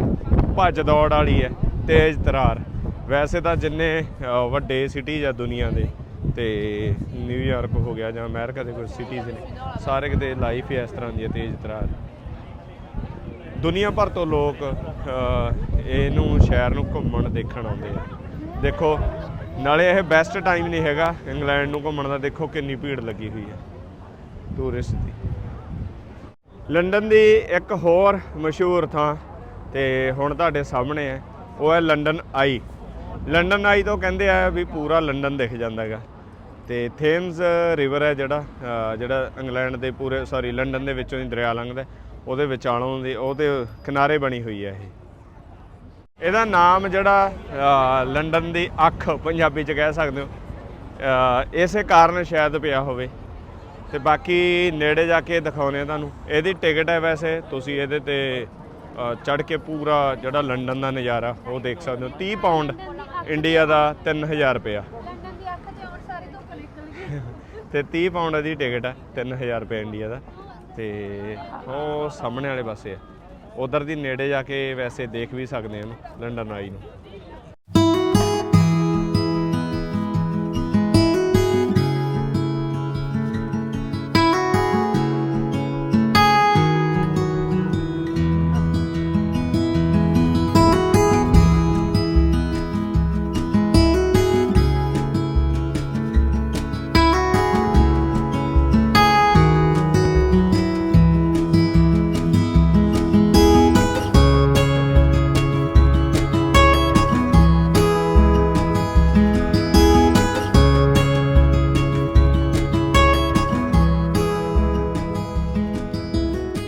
ਭੱਜ ਦੌੜ ਵਾਲੀ ਹੈ ਤੇਜ਼ ਤਰਾਰ। ਵੈਸੇ ਤਾਂ ਜਿੰਨੇ ਅ, ਵੱਡੇ ਸਿਟੀਜ਼ ਆ ਦੁਨੀਆ ਦੇ ਤੇ ਨਿਊਯਾਰਕ ਹੋ ਗਿਆ ਜਾਂ ਅਮਰੀਕਾ ਦੇ ਕੁਝ ਸਿਟੀਜ਼ ਨੇ, ਸਾਰੇ ਕਿਤੇ ਲਾਈਫ ਹੀ ਇਸ ਤਰ੍ਹਾਂ ਦੀ ਹੈ, ਤੇਜ਼ ਤਰਾਰ। ਦੁਨੀਆ ਭਰ ਤੋਂ ਲੋਕ ਇਹਨੂੰ, ਸ਼ਹਿਰ ਨੂੰ ਘੁੰਮਣ ਦੇਖਣ ਆਉਂਦੇ ਆ। ਦੇਖੋ, ਨਾਲੇ ਇਹ ਬੈਸਟ ਟਾਈਮ ਨਹੀਂ ਹੈਗਾ ਇੰਗਲੈਂਡ ਨੂੰ ਘੁੰਮਣ ਦਾ, ਦੇਖੋ ਕਿੰਨੀ ਭੀੜ ਲੱਗੀ ਹੋਈ ਹੈ ਟੂਰਿਸਟ ਦੀ। ਲੰਡਨ ਦੀ ਇੱਕ ਹੋਰ ਮਸ਼ਹੂਰ ਥਾਂ, ਤੇ ਹੁਣ ਤੁਹਾਡੇ ਸਾਹਮਣੇ ਹੈ, ਉਹ ਹੈ ਲੰਡਨ ਆਈ। ਲੰਡਨ ਆਈ ਤੋਂ ਕਹਿੰਦੇ ਆ ਵੀ ਪੂਰਾ ਲੰਡਨ ਦਿਖ ਜਾਂਦਾ ਹੈਗਾ। ਤੇ ਥੇਮਸ ਰਿਵਰ ਹੈ ਜਿਹੜਾ ਜਿਹੜਾ ਇੰਗਲੈਂਡ ਦੇ ਪੂਰੇ ਸੌਰੀ ਲੰਡਨ ਦੇ ਵਿੱਚੋਂ ਹੀ ਦਰਿਆ ਲੰਘਦਾ ਉਹਦੇ ਵਿਚਾਲੋਂ ਦੀ ਉਹਦੇ ਕਿਨਾਰੇ ਬਣੀ ਹੋਈ ਹੈ ਇਹ। ਇਹਦਾ ਨਾਮ ਜਿਹੜਾ ਲੰਡਨ ਦੀ ਅੱਖ ਪੰਜਾਬੀ ਚ ਕਹਿ ਸਕਦੇ ਹੋ। ਇਸੇ ਕਾਰਨ ਸ਼ਾਇਦ ਪਿਆ ਹੋਵੇ। ਤੇ ਬਾਕੀ ਨੇੜੇ ਜਾ ਕੇ ਦਿਖਾਉਨੇ ਤੁਹਾਨੂੰ। ਇਹਦੀ ਟਿਕਟ ਹੈ ਵੈਸੇ ਤੁਸੀਂ ਇਹਦੇ ਤੇ ਚੜ ਕੇ ਪੂਰਾ ਜਿਹੜਾ ਲੰਡਨ ਦਾ ਨਜ਼ਾਰਾ ਉਹ ਦੇਖ ਸਕਦੇ ਹੋ। 30 ਪਾਉਂਡ ਇੰਡੀਆ ਦਾ 3000 ਰੁਪਇਆ ਲੰਡਨ ਦੀ ਅੱਖ 'ਚ ਆਉਣ ਸਾਰੀ ਧੁੱਪ ਨਿਕਲ ਗਈ ਤੇ 30 ਪਾਉਂਡ ਦੀ ਟਿਕਟ ਹੈ 3000 ਰੁਪਏ ਇੰਡੀਆ ਦਾ। ਤੇ ਉਹ ਸਾਹਮਣੇ ਵਾਲੇ ਪਾਸੇ ਆ। ਉਧਰ ਦੀ ਨੇੜੇ ਜਾ ਕੇ ਵੈਸੇ ਦੇਖ ਵੀ ਸਕਦੇ ਹਾਂ ਲੰਡਨ ਆਈ ਨੂੰ।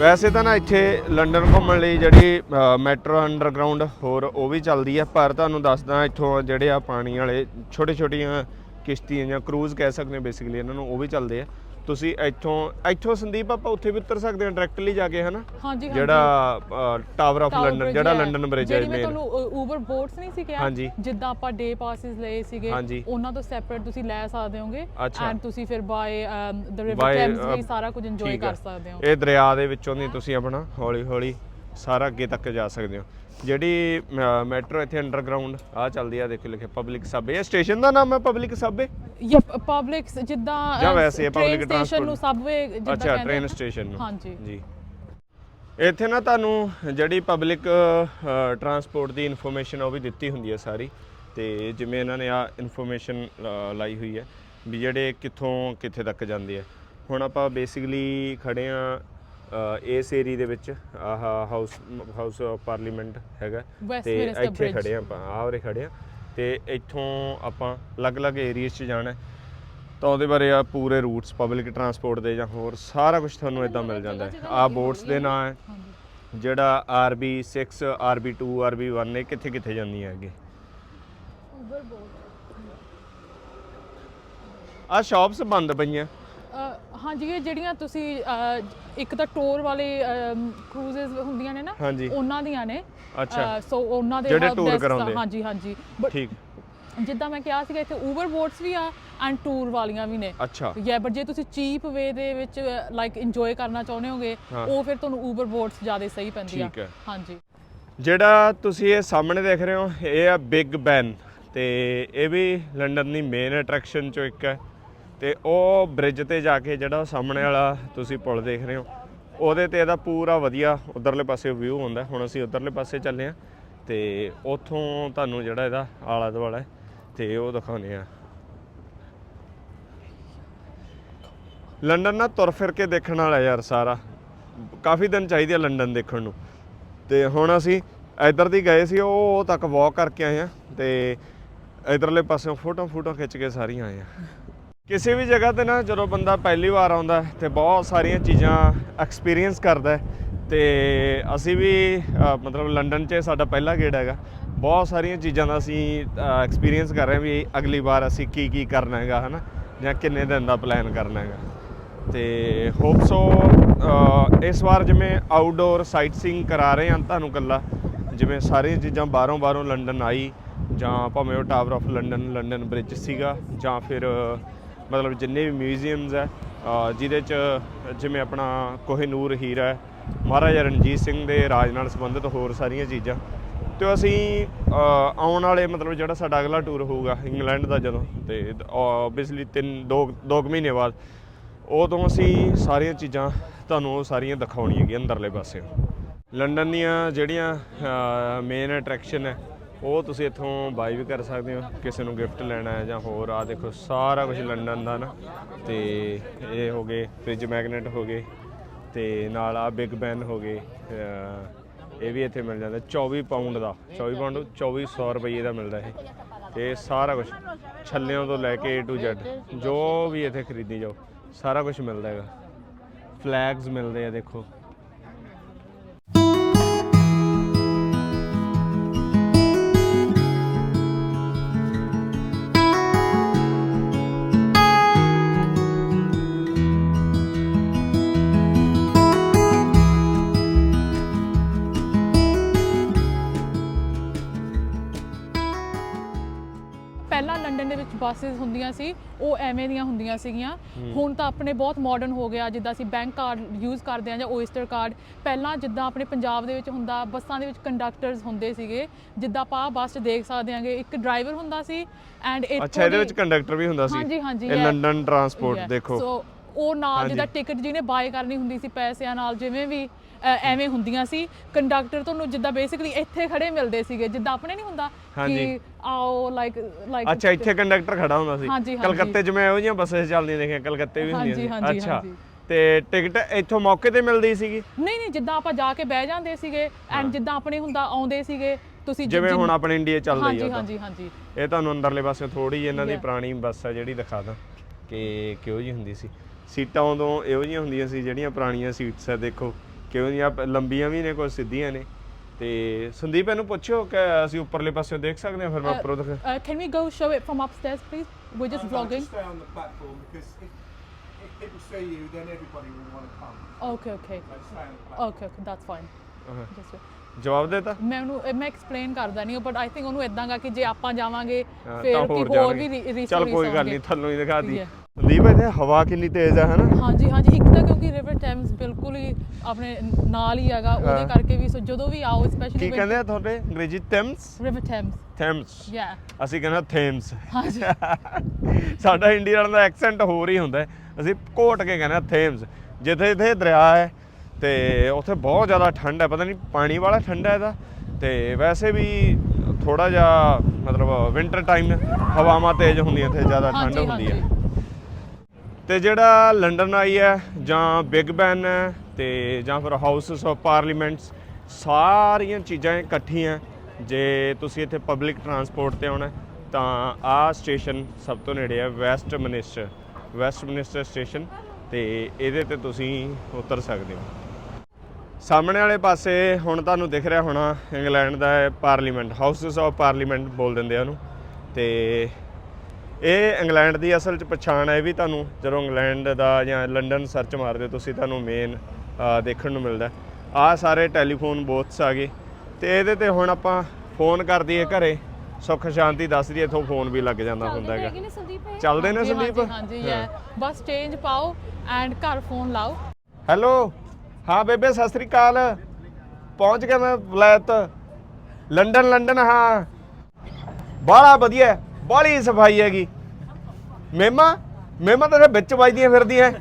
ਵੈਸੇ ਤਾਂ ਨਾ ਇੱਥੇ ਲੰਡਨ ਘੁੰਮਣ ਲਈ ਜਿਹੜੀ ਮੈਟਰੋ ਅੰਡਰਗਰਾਉਂਡ ਹੋਰ ਉਹ ਵੀ ਚੱਲਦੀ ਆ, ਪਰ ਤੁਹਾਨੂੰ ਦੱਸਦਾ ਇੱਥੋਂ ਜਿਹੜੇ ਆ ਪਾਣੀ ਵਾਲੇ ਛੋਟੇ ਛੋਟੀਆਂ ਕਿਸ਼ਤੀਆਂ ਜਾਂ ਕਰੂਜ਼ ਕਹਿ ਸਕਦੇ ਬੇਸਿਕਲੀ ਇਹਨਾਂ ਨੂੰ ਉਹ ਵੀ ਚੱਲਦੇ ਆ। ਤੁਸੀਂ ਇੱਥੋਂ ਇੱਥੋਂ ਸੰਦੀਪ ਆਪਾਂ ਉੱਥੇ ਵੀ ਉਤਰ ਸਕਦੇ ਹਾਂ ਡਾਇਰੈਕਟਲੀ ਜਾ ਕੇ ਹਨਾ ਹਾਂਜੀ ਜਿਹੜਾ ਟਾਵਰ ਆਫ ਲੰਡਨ ਜਿਹੜਾ। ਲੰਡਨ ਬ੍ਰਿਜ ਹੈ ਮੈਂ ਤੁਹਾਨੂੰ ਊਬਰ ਬੋਟਸ ਨਹੀਂ ਸੀ ਕਿਹਾ। ਜਿੱਦਾਂ ਆਪਾਂ ਡੇ ਪਾਸਿਸ ਲਏ ਸੀਗੇ। ਉਹਨਾਂ ਤੋਂ ਸੈਪਰੇਟ ਤੁਸੀਂ ਲੈ ਸਕਦੇ ਹੋਗੇ। ਐਂਡ ਤੁਸੀਂ ਫਿਰ ਬਾਏ ਦ ਰਿਵਰ ਟੈਮਸ ਵੀ ਸਾਰਾ ਕੁਝ ਇੰਜੋਏ। ਕਰ ਸਕਦੇ ਹੋ ਇਹ ਦਰਿਆ ਦੇ ਵਿੱਚੋਂ ਦੀ ਤੁਸੀਂ ਆਪਣਾ ਹੌਲੀ ਹੌਲੀ ਸਾਰਾ ਅੱਗੇ ਤੱਕ ਜਾ ਸਕਦੇ ਹੋ ਜਿਹੜੀ ਮੈਟਰੋ ਇੱਥੇ ਅੰਡਰਗਰਾਉਂਡ ਆ ਚੱਲਦੀ ਆ ਦੇਖੋ ਲਿਖਿਆ ਪਬਲਿਕ ਸਬਵੇ ਇਹ ਸਟੇਸ਼ਨ ਦਾ ਨਾਮ ਹੈ ਪਬਲਿਕ ਸਬਵੇ ਯਾ ਪਬਲਿਕ ਜਿੱਦਾਂ ਜਾਂ ਵੈਸੇ public ਸਟੇਸ਼ਨ? ਨੂੰ ਸਬਵੇ ਜਿੱਦਾਂ ਅੱਛਾ ਟ੍ਰੇਨ। ਸਟੇਸ਼ਨ ਨੂੰ। ਹਾਂਜੀ। ਜੀ। ਇੱਥੇ ਨਾ ਤੁਹਾਨੂੰ ਜਿਹੜੀ ਪਬਲਿਕ ਟਰਾਂਸਪੋਰਟ ਦੀ ਇਨਫੋਰਮੇਸ਼ਨ ਉਹ ਵੀ ਦਿੱਤੀ ਹੁੰਦੀ ਹੈ ਸਾਰੀ। ਤੇ ਜਿਵੇਂ ਇਹਨਾਂ ਨੇ ਆ ਇਨਫੋਰਮੇਸ਼ਨ ਲਾਈ ਹੋਈ ਹੈ ਵੀ ਜਿਹੜੇ ਕਿੱਥੋਂ ਕਿੱਥੇ ਤੱਕ ਜਾਂਦੇ ਆ। ਹੁਣ ਆਪਾਂ ਬੇਸਿਕਲੀ ਖੜੇ ਆ ਇਸ ਏਰੀਆ ਦੇ ਵਿੱਚ ਆਹ ਹਾਊਸ ਹਾਊਸ ਆਫ ਪਾਰਲੀਮੈਂਟ ਹੈਗਾ। ਤੇ ਇੱਥੇ। ਖੜੇ ਆ ਆਪਾਂ ਆਹ ਉਰੇ ਖੜੇ ਆ ਤੇ ਇੱਥੋਂ ਆਪਾਂ ਅਲੱਗ-ਅਲੱਗ ਏਰੀਆਸ 'ਚ ਜਾਣਾ। ਤਾਂ ਉਹਦੇ ਬਾਰੇ ਆ ਪੂਰੇ ਰੂਟਸ ਪਬਲਿਕ ਟਰਾਂਸਪੋਰਟ ਦੇ ਜਾਂ ਹੋਰ ਸਾਰਾ ਕੁਝ ਤੁਹਾਨੂੰ ਇਦਾਂ ਮਿਲ ਜਾਂਦਾ ਹੈ। ਆ ਬੋਟਸ ਦੇ ਨਾਂ ਹੈ। ਜਿਹੜਾ RB6 RB2 RB1 ਇਹ ਕਿੱਥੇ ਕਿੱਥੇ ਜਾਂਦੀਆਂ ਹੈਗੇ ਆ ਸ਼ਾਪਸ ਬੰਦ ਪਈਆਂ। ਹਾਂਜੀ ਇਹ ਜਿਹੜੀਆਂ ਤੁਸੀਂ ਇੱਕ ਤਾਂ ਟੂਰ ਵਾਲੇ ਕਰੂਜ਼ਸ ਹੁੰਦੀਆਂ ਨੇ ਨਾ ਹਾਂਜੀ। ਉਹਨਾਂ ਦੀਆਂ ਨੇ ਅੱਛਾ। ਸੋ ਉਹਨਾਂ ਦੇ ਜਿਹੜੇ help tour desks ਆ, ਕਰਾਉਂਦੇ ਆ। ਹਾਂਜੀ ਹਾਂਜੀ ਠੀਕ ਜਿੱਦਾਂ ਮੈਂ ਕਿਹਾ ਸੀਗਾ ਇੱਥੇ ਊਬਰ ਬੋਟਸ ਵੀ ਆ ਐਂਡ ਟੂਰ ਵਾਲੀਆਂ ਵੀ ਨੇ ਅੱਛਾ ਯਾ ਬਟ ਜੇ ਤੁਸੀਂ ਚੀਪ ਵੇ ਦੇ ਵਿੱਚ ਲਾਈਕ ਇੰਜੋਏ ਕਰਨਾ ਚਾਹੁੰਦੇ ਹੋਗੇ ਹਾਂ। ਉਹ ਫਿਰ ਤੁਹਾਨੂੰ ਊਬਰ ਬੋਟਸ ਜ਼ਿਆਦਾ ਸਹੀ ਪੈਂਦੀ ਆ ਠੀਕ ਹੈ। ਹਾਂਜੀ ਜਿਹੜਾ ਤੁਸੀਂ ਇਹ ਸਾਹਮਣੇ ਦੇਖ ਰਹੇ ਹੋ ਇਹ ਆ ਬਿਗ ਬੈਨ ਤੇ ਇਹ ਵੀ ਲੰਡਨ ਦੀ ਮੇਨ ਅਟਰੈਕਸ਼ਨ ਚੋਂ ਇੱਕ ਹੈ ਤੇ ਉਹ ਬ੍ਰਿਜ ਤੇ ਜਾ ਕੇ ਜਿਹੜਾ ਉਹ ਸਾਹਮਣੇ ਵਾਲਾ ਤੁਸੀਂ ਪੁਲ ਦੇਖ ਰਹੇ ਹੋ, ਉਹਦੇ ਤੇ ਇਹਦਾ ਪੂਰਾ ਵਧੀਆ ਉਧਰਲੇ ਪਾਸੇ ਵਿਊ ਹੁੰਦਾ। ਹੁਣ ਅਸੀਂ ਉਧਰਲੇ ਪਾਸੇ ਚੱਲੇ ਆ ਤੇ ਉੱਥੋਂ ਤੁਹਾਨੂੰ ਜਿਹੜਾ ਇਹਦਾ ਆਲਾ ਦੁਆਲਾ ਹੈ ਤੇ ਉਹ ਦਿਖਾਉਂਦੇ ਆ ਲੰਡਨ ਨਾ ਤੁਰ ਫਿਰ ਕੇ ਦੇਖਣ ਵਾਲਾ ਯਾਰ ਸਾਰਾ। ਕਾਫੀ ਦਿਨ ਚਾਹੀਦੇ ਆ ਲੰਡਨ ਦੇਖਣ ਨੂੰ। ਤੇ ਹੁਣ ਅਸੀਂ ਇੱਧਰ ਦੀ ਗਏ ਸੀ, ਉਹ ਤੱਕ ਵਾਕ ਕਰਕੇ ਆਏ ਆ ਤੇ ਇਧਰਲੇ ਪਾਸਿਓਂ ਫੋਟੋ ਫੋਟੋ ਖਿੱਚ ਕੇ ਸਾਰੀਆਂ ਆਏ ਆ ਕਿਸੇ ਵੀ ਜਗ੍ਹਾ ਤੇ ਨਾ ਜਦੋਂ ਬੰਦਾ ਪਹਿਲੀ ਵਾਰ ਆਉਂਦਾ ਹੈ ਤੇ ਬਹੁਤ ਸਾਰੀਆਂ ਚੀਜ਼ਾਂ ਐਕਸਪੀਰੀਅੰਸ ਕਰਦਾ ਹੈ ਤੇ ਅਸੀਂ ਵੀ ਅ, ਮਤਲਬ ਲੰਡਨ 'ਚ ਸਾਡਾ ਪਹਿਲਾ ਗੇੜ ਹੈਗਾ। ਬਹੁਤ ਸਾਰੀਆਂ ਚੀਜ਼ਾਂ ਦਾ ਅਸੀਂ ਐਕਸਪੀਰੀਅੰਸ ਕਰ ਰਹੇ ਹਾਂ ਵੀ ਅਗਲੀ ਵਾਰ ਅਸੀਂ ਕੀ ਕੀ ਕਰਨਾ ਹੈਗਾ ਹਨਾ? ਜਾਂ ਕਿੰਨੇ ਦਿਨ ਦਾ ਪਲਾਨ ਕਰਨਾ ਹੈਗਾ। ਤੇ ਹੋਪ ਸੋ ਇਸ ਵਾਰ ਜਿਵੇਂ ਆਊਟਡੋਰ ਸਾਈਟਸੀਇੰਗ ਕਰਾ ਰਹੇ ਹਾਂ ਤੁਹਾਨੂੰ ਕੱਲਾ ਜਿਵੇਂ ਸਾਰੀਆਂ ਚੀਜ਼ਾਂ ਬਾਹਰੋਂ ਬਾਹਰੋਂ ਲੰਡਨ ਆਈ ਜਾਂ ਭਾਵੇਂ ਉਹ tower of London London bridge ਸੀਗਾ ਜਾਂ ਫਿਰ ਮਤਲਬ ਜਿੰਨੇ ਵੀ ਮਿਊਜ਼ੀਅਮਸ ਹੈ ਜਿਹਦੇ ਚ ਜਿਵੇਂ ਆਪਣਾ ਕੋਹਿਨੂਰ ਹੀਰਾ ਹੈ, ਮਹਾਰਾਜਾ ਰਣਜੀਤ ਸਿੰਘ ਦੇ ਰਾਜ ਨਾਲ ਸੰਬੰਧਿਤ ਹੋਰ ਸਾਰੀਆਂ ਚੀਜ਼ਾਂ। ਤੇ ਅਸੀਂ ਆਉਣ ਵਾਲੇ ਮਤਲਬ ਜਿਹੜਾ ਸਾਡਾ ਅਗਲਾ ਟੂਰ ਹੋਊਗਾ ਇੰਗਲੈਂਡ ਦਾ ਜਦੋਂ, ਤੇ ਆਬਵੀਅਸਲੀ ਤਿੰਨ, ਦੋ ਦੋ ਕੁ ਮਹੀਨੇ ਬਾਅਦ, ਉਦੋਂ ਅਸੀਂ ਸਾਰੀਆਂ ਚੀਜ਼ਾਂ ਤੁਹਾਨੂੰ ਉਹ ਸਾਰੀਆਂ ਦਿਖਾਉਣੀਆਂ ਹੈਗੀਆਂ ਅੰਦਰਲੇ ਪਾਸੇ ਲੰਡਨ ਦੀਆਂ ਜਿਹੜੀਆਂ ਮੇਨ ਅਟਰੈਕਸ਼ਨ ਹੈ ਉਹ ਤੁਸੀਂ ਇੱਥੋਂ ਬਾਈ ਵੀ ਕਰ ਸਕਦੇ ਹੋ, ਕਿਸੇ ਨੂੰ ਗਿਫਟ ਲੈਣਾ ਹੈ ਜਾਂ ਹੋਰ ਆ ਦੇਖੋ ਸਾਰਾ ਕੁਝ ਲੰਡਨ ਦਾ ਨਾ, ਤੇ ਇਹ ਹੋ ਗਏ ਫ੍ਰਿਜ ਮੈਗਨੇਟ ਹੋ ਗਏ, ਤੇ ਨਾਲ ਆ ਬਿਗ ਬੈਨ ਹੋ ਗਏ ਇਹ ਵੀ ਇੱਥੇ ਮਿਲ ਜਾਂਦਾ 24 ਪਾਉਂਡ ਦਾ 24 ਪਾਉਂਡ 2400 ਰੁਪਏ ਦਾ ਮਿਲਦਾ ਇਹ, ਤੇ ਸਾਰਾ ਕੁਝ ਛੱਲਿਆਂ ਤੋਂ ਲੈ ਕੇ A to Z, ਜੋ ਵੀ ਇੱਥੇ ਖਰੀਦੀ ਜਾਓ, ਸਾਰਾ ਕੁਝ ਮਿਲਦਾ ਹੈਗਾ। ਫਲੈਗਸ ਮਿਲਦੇ ਆ ਦੇਖੋ ਹੁੰਦੀਆਂ ਸੀ ਉਹ ਐਵੇਂ ਦੀਆਂ ਹੁੰਦੀਆਂ ਸੀਗੀਆਂ ਹੁਣ ਤਾਂ ਆਪਣੇ ਬਹੁਤ ਮਾਡਰਨ ਹੋ ਗਿਆ ਜਿੱਦਾਂ ਅਸੀਂ ਬੈਂਕ ਕਾਰਡ ਯੂਜ਼ ਕਰਦੇ ਹਾਂ ਜਾਂ ਓਇਸਟਰ ਕਾਰਡ ਪਹਿਲਾਂ ਜਿੱਦਾਂ ਆਪਣੇ ਪੰਜਾਬ ਦੇ ਵਿੱਚ ਹੁੰਦਾ ਬੱਸਾਂ ਦੇ ਵਿੱਚ ਕੰਡਕਟਰਸ ਹੁੰਦੇ ਸੀਗੇ ਜਿੱਦਾਂ ਆਪਾਂ ਬੱਸ 'ਚ ਦੇਖ ਸਕਦੇ ਹਾਂਗੇ ਇੱਕ ਡਰਾਈਵਰ ਹੁੰਦਾ ਸੀ ਐਂਡ ਅੱਛਾ ਇਹਦੇ ਵਿੱਚ ਕੰਡਕਟਰ ਵੀ ਹੁੰਦਾ ਸੀ ਹਾਂਜੀ ਹਾਂਜੀ ਇਹ. London transport. ਦੇਖੋ ਸੋ ਉਹ ਨਾਲ। ਜਿਹਦਾ ਟਿਕਟ ਜਿਹਨੇ ਬਾਏ ਕਰਨੀ ਹੁੰਦੀ ਸੀ ਪੈਸਿਆਂ ਨਾਲ ਜਿਵੇਂ ਵੀ ਐਵੇਂ ਹੁੰਦੀਆਂ ਸੀ ਕੰਡਕਟਰ ਤੁਹਾਨੂੰ ਜਿੱਦਾਂ ਬੇਸਿਕਲੀ ਇੱਥੇ ਖੜੇ ਮਿਲਦੇ ਸੀਗੇ ਜਿੱਦਾਂ ਆਪਣੇ ਨਹੀਂ ਹੁੰਦਾ। ਕਿ ਆਓ ਲਾਈਕ ਲਾਈਕ ਅੱਛਾ ਇੱਥੇ ਕੰਡਕਟਰ ਖੜਾ ਹੁੰਦਾ ਸੀ। ਕਲਕੱਤੇ 'ਚ ਮੈਂ ਇਹੋ ਜਿਹੀਆਂ ਬੱਸਾਂ ਚੱਲਦੀਆਂ ਦੇਖੀਆਂ ਕਲਕੱਤੇ ਵੀ ਹੁੰਦੀਆਂ ਸੀ ਅੱਛਾ। ਤੇ ਟਿਕਟ ਇੱਥੋਂ ਮੌਕੇ ਤੇ ਮਿਲਦੀ ਸੀਗੀ ਨਹੀਂ ਨਹੀਂ ਜਿੱਦਾਂ ਆਪਾਂ ਜਾ ਕੇ ਬਹਿ ਜਾਂਦੇ ਸੀਗੇ ਐਂਡ ਜਿੱਦਾਂ ਆਪਣੇ ਹੁੰਦਾ ਆਉਂਦੇ ਸੀਗੇ ਤੁਸੀਂ ਜਿਵੇਂ ਹੁਣ ਆਪਣੇ ਇੰਡੀਆ ਚੱਲਦਾ ਹੀ ਆ ਹਾਂਜੀ। ਹਾਂਜੀ ਹਾਂਜੀ ਇਹ ਤੁਹਾਨੂੰ ਅੰਦਰਲੇ ਪਾਸੇ ਥੋੜੀ ਜਿਹੀ ਇਹਨਾਂ ਦੀ. ਪੁਰਾਣੀ ਬੱਸ ਆ ਜਿਹੜੀ ਦਿਖਾ ਦਾਂ ਕਿ ਕਿਹੋ ਜੀ ਹੁੰਦੀ ਸੀ ਸੀਟਾਂ ਉਦੋਂ ਇਹੋ ਜਿਹੀਆਂ ਹੁੰਦੀਆਂ ਸੀ ਜਿਹੜੀਆਂ ਪੁਰਾਣੀਆਂ ਸੀਟਸ ਆ ਦੇਖੋ ਜਿਹੀਆਂ ਪ- ਲੰਬੀਆਂ ਵੀ ਨੇ ਕੁਝ ਸਿੱਧੀਆਂ ਨੇ ਤੇ ਸੰਦੀਪ ਇਹਨੂੰ ਪੁੱਛਿਓ ਕਿ ਅਸੀਂ ਉੱਪਰਲੇ ਪਾਸੇ ਦੇਖ ਸਕਦੇ ਹਾਂ ਫਿਰ ਮੈਂ ਉੱਪਰੋਂ ਦਿਖਾ Uh, can we go show it from upstairs please we're just vlogging stay on the platform because if, if people see you, then everybody will want to come. Okay okay stay the. Okay okay that's fine ਜਵਾਬ ਦੇਤਾ ਮੈਂ ਉਹਨੂੰ ਇਹ ਮੈਂ explain ਕਰਦਾ ਨਹੀਂ but I think ਉਹਨੂੰ ਇਦਾਂਗਾ ਕਿ ਜੇ ਆਪਾਂ ਜਾਵਾਂਗੇ ਫਿਰ ਤਾਂ ਕੀ ਹੋਰ ਵੀ ਜਾਣਗੇ। ਰੀ ਚੱਲ ਕੋਈ ਗੱਲ ਨਹੀਂ ਤੁਹਾਨੂੰ ਹੀ ਦਿਖਾਤੀ Yeah. ਸੰਦੀਪ ਇੱਥੇ ਹਵਾ ਕਿੰਨੀ ਤੇਜ਼ ਹੈ ਹਨਾ ਹਾਂਜੀ ਹਾਂਜੀ ਇੱਕ ਤਾਂ ਕਿਉਂਕਿ ਰਿਵਰ ਟੈਮਸ ਬਿਲਕੁਲ ਹੀ ਆਪਣੇ ਨਾਲ ਹੀ ਹੈਗਾ ਉਹਦੇ ਹਾਂ। ਕਰਕੇ ਵੀ ਸੋ ਜਦੋਂ ਵੀ ਆਓ ਕੀ ਸਪੈਸ਼ਲੀ ਕਹਿੰਦੇ ਆ ਤੁਹਾਡੇ ਅੰਗਰੇਜ਼ੀ? ਥੈਮਸ ਰਿਵਰ ਟੈਮਸ ਥੈਮਸ ਯਾ ਅਸੀਂ ਕਹਿੰਦੇ ਥੇਮਸ ਹਾਂਜੀ। ਸਾਡਾ ਇੰਡੀਆ ਵਾਲਿਆਂ ਦਾ ਐਕਸੈਂਟ ਹੋਰ ਹੀ ਹੁੰਦਾ ਹੈ। ਅਸੀਂ ਘੋਟ ਕੇ ਕਹਿੰਦੇ ਆ ਥੇਮਸ ਜਿੱਥੇ ਜਿੱਥੇ ਦਰਿਆ ਹੈ ਤੇ ਉੱਥੇ ਬਹੁਤ ਜ਼ਿਆਦਾ ਠੰਡ ਹੈ। ਪਤਾ ਨਹੀਂ ਪਾਣੀ ਵਾਲਾ ਠੰਡਾ ਇਹਦਾ। ਤੇ ਵੈਸੇ ਵੀ ਥੋੜਾ ਜਿਹਾ ਮਤਲਬ ਵਿੰਟਰ ਟਾਈਮ ਹਵਾਵਾਂ ਤੇਜ਼ ਹੁੰਦੀਆਂ ਇੱਥੇ ਜ਼ਿਆਦਾ ਠੰਡ ਹੁੰਦੀ ਹੈ। ਤੇ ਜਿਹੜਾ ਲੰਡਨ ਆਈ ਹੈ, ਜਾਂ ਬਿਗ ਬੈਨ ਹੈ, ਤੇ ਜਾਂ ਫਿਰ ਹਾਊਸਸ ਆਫ ਪਾਰਲੀਮੈਂਟਸ ਸਾਰੀਆਂ ਚੀਜ਼ਾਂ ਇਕੱਠੀਆਂ ਜੇ ਤੁਸੀਂ ਇੱਥੇ ਪਬਲਿਕ ਟਰਾਂਸਪੋਰਟ ਤੇ ਆਉਣਾ ਤਾਂ ਆਹ ਸਟੇਸ਼ਨ ਸਭ ਤੋਂ ਨੇੜੇ ਹੈ Westminster Westminster station ਤੇ ਇਹਦੇ ਤੇ ਤੁਸੀਂ ਉਤਰ ਸਕਦੇ ਹੋ। ਸਾਹਮਣੇ ਵਾਲੇ ਪਾਸੇ ਹੁਣ ਤੁਹਾਨੂੰ ਦਿਖ ਰਿਹਾ ਹੋਣਾ ਇੰਗਲੈਂਡ ਦਾ ਪਾਰਲੀਮੈਂਟ ਹਾਊਸਸ ਆਫ ਪਾਰਲੀਮੈਂਟ ਬੋਲ ਦਿੰਦੇ ਆ ਉਹਨੂੰ। ਤੇ ਇਹ ਇੰਗਲੈਂਡ ਦੀ ਅਸਲ ਚ ਪਛਾਣ ਹੈ ਵੀ ਤੁਹਾਨੂੰ ਜਦੋਂ ਇੰਗਲੈਂਡ ਦਾ ਜਾਂ ਲੰਡਨ ਸਰਚ ਮਾਰਦੇ ਤੁਸੀਂ ਤੁਹਾਨੂੰ ਮੇਨ ਦੇਖਣ ਨੂੰ ਮਿਲਦਾ ਆ ਸਾਰੇ ਟੈਲੀਫੋਨ ਬੋਥਸ ਆ ਗਏ। ਤੇ ਇਹਦੇ ਤੇ ਹੁਣ ਆਪਾਂ ਫੋਨ ਕਰ ਦਈਏ ਘਰੇ। ਸੁੱਖ ਸ਼ਾਂਤੀ ਦੱਸ ਦਈਏ ਇਥੋਂ ਫੋਨ ਵੀ ਲੱਗ ਜਾਂਦਾ ਹੁੰਦਾ ਹੈਗਾ? ਚੱਲਦੇ ਨੇ ਸੰਦੀਪ? ਹਾਂਜੀ ਯਾ ਬਸ ਚੇਂਜ ਪਾਓ ਐਂਡ ਘਰ ਫੋਨ ਲਾਓ। ਹੈਲੋ ਹਾਂ ਬੇਬੇ ਸਤਿ ਸ੍ਰੀ ਅਕਾਲ। ਪਹੁੰਚ ਗਿਆ ਮੈਂ ਵਲੈਤ ਲੰਡਨ ਲੰਡਨ ਹਾਂ। ਬਾਹਲਾ ਵਧੀਆ। ਬਾਹਲੀ ਸਫ਼ਾਈ ਹੈਗੀ। ਮੇਮਾ ਮੇਮਾ ਤੇਰੇ ਵਿੱਚ ਵੱਜਦੀਆਂ ਫਿਰਦੀਆਂ।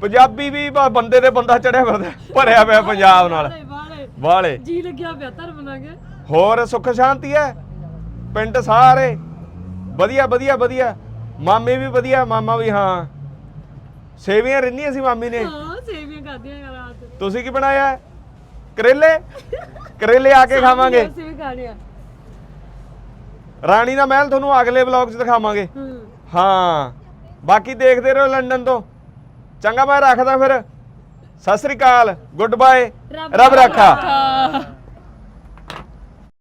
ਪੰਜਾਬੀ ਵੀ ਬਸ ਬੰਦੇ ਦੇ ਬੰਦਾ ਚੜਿਆ ਫਿਰਦਾ ਭਰਿਆ ਪਿਆ ਪੰਜਾਬ ਨਾਲ। ਬਾਹਲੇ ਜੀ ਲੱਗਿਆ ਪਿਆ ਧਰਮ ਨਾਲ ਹੋਰ ਸੁੱਖ ਸ਼ਾਂਤੀ ਹੈ? ਪਿੰਡ ਸਾਰੇ। ਵਧੀਆ ਵਧੀਆ ਵਧੀਆ। ਮਾਮੇ ਵੀ ਵਧੀਆ ਮਾਮਾ ਵੀ ਹਾਂ। ਸੇਵੀਆਂ ਰਿੰਨੀਆਂ ਸੀ ਮਾਮੀ ਨੇ। ਹਾਂ ਸੇਵੀਆਂ ਖਾਦੀਆਂ ਰਾਤ। ਤੁਸੀਂ ਕੀ ਬਣਾਇਆ? ਕਰੇਲੇ? ਕਰੇਲੇ ਆ ਕੇ ਖਾਵਾਂਗੇ। ਸੇਵੀਆਂ ਖਾਣੀਆਂ। ਰਾਣੀ ਦਾ ਮਹਿਲ ਤੁਹਾਨੂੰ ਅਗਲੇ ਵਲੌਗ 'ਚ ਦਿਖਾਵਾਂਗੇ। ਹਾਂ। ਬਾਕੀ ਦੇਖਦੇ ਰਹੋ ਲੰਡਨ ਤੋਂ। ਚੰਗਾ ਮੈਂ ਰੱਖਦਾ ਫਿਰ। ਸਤਿ ਸ੍ਰੀ ਅਕਾਲ। ਗੁੱਡ ਬਾਏ ਰੱਬ ਰੱਖਾ।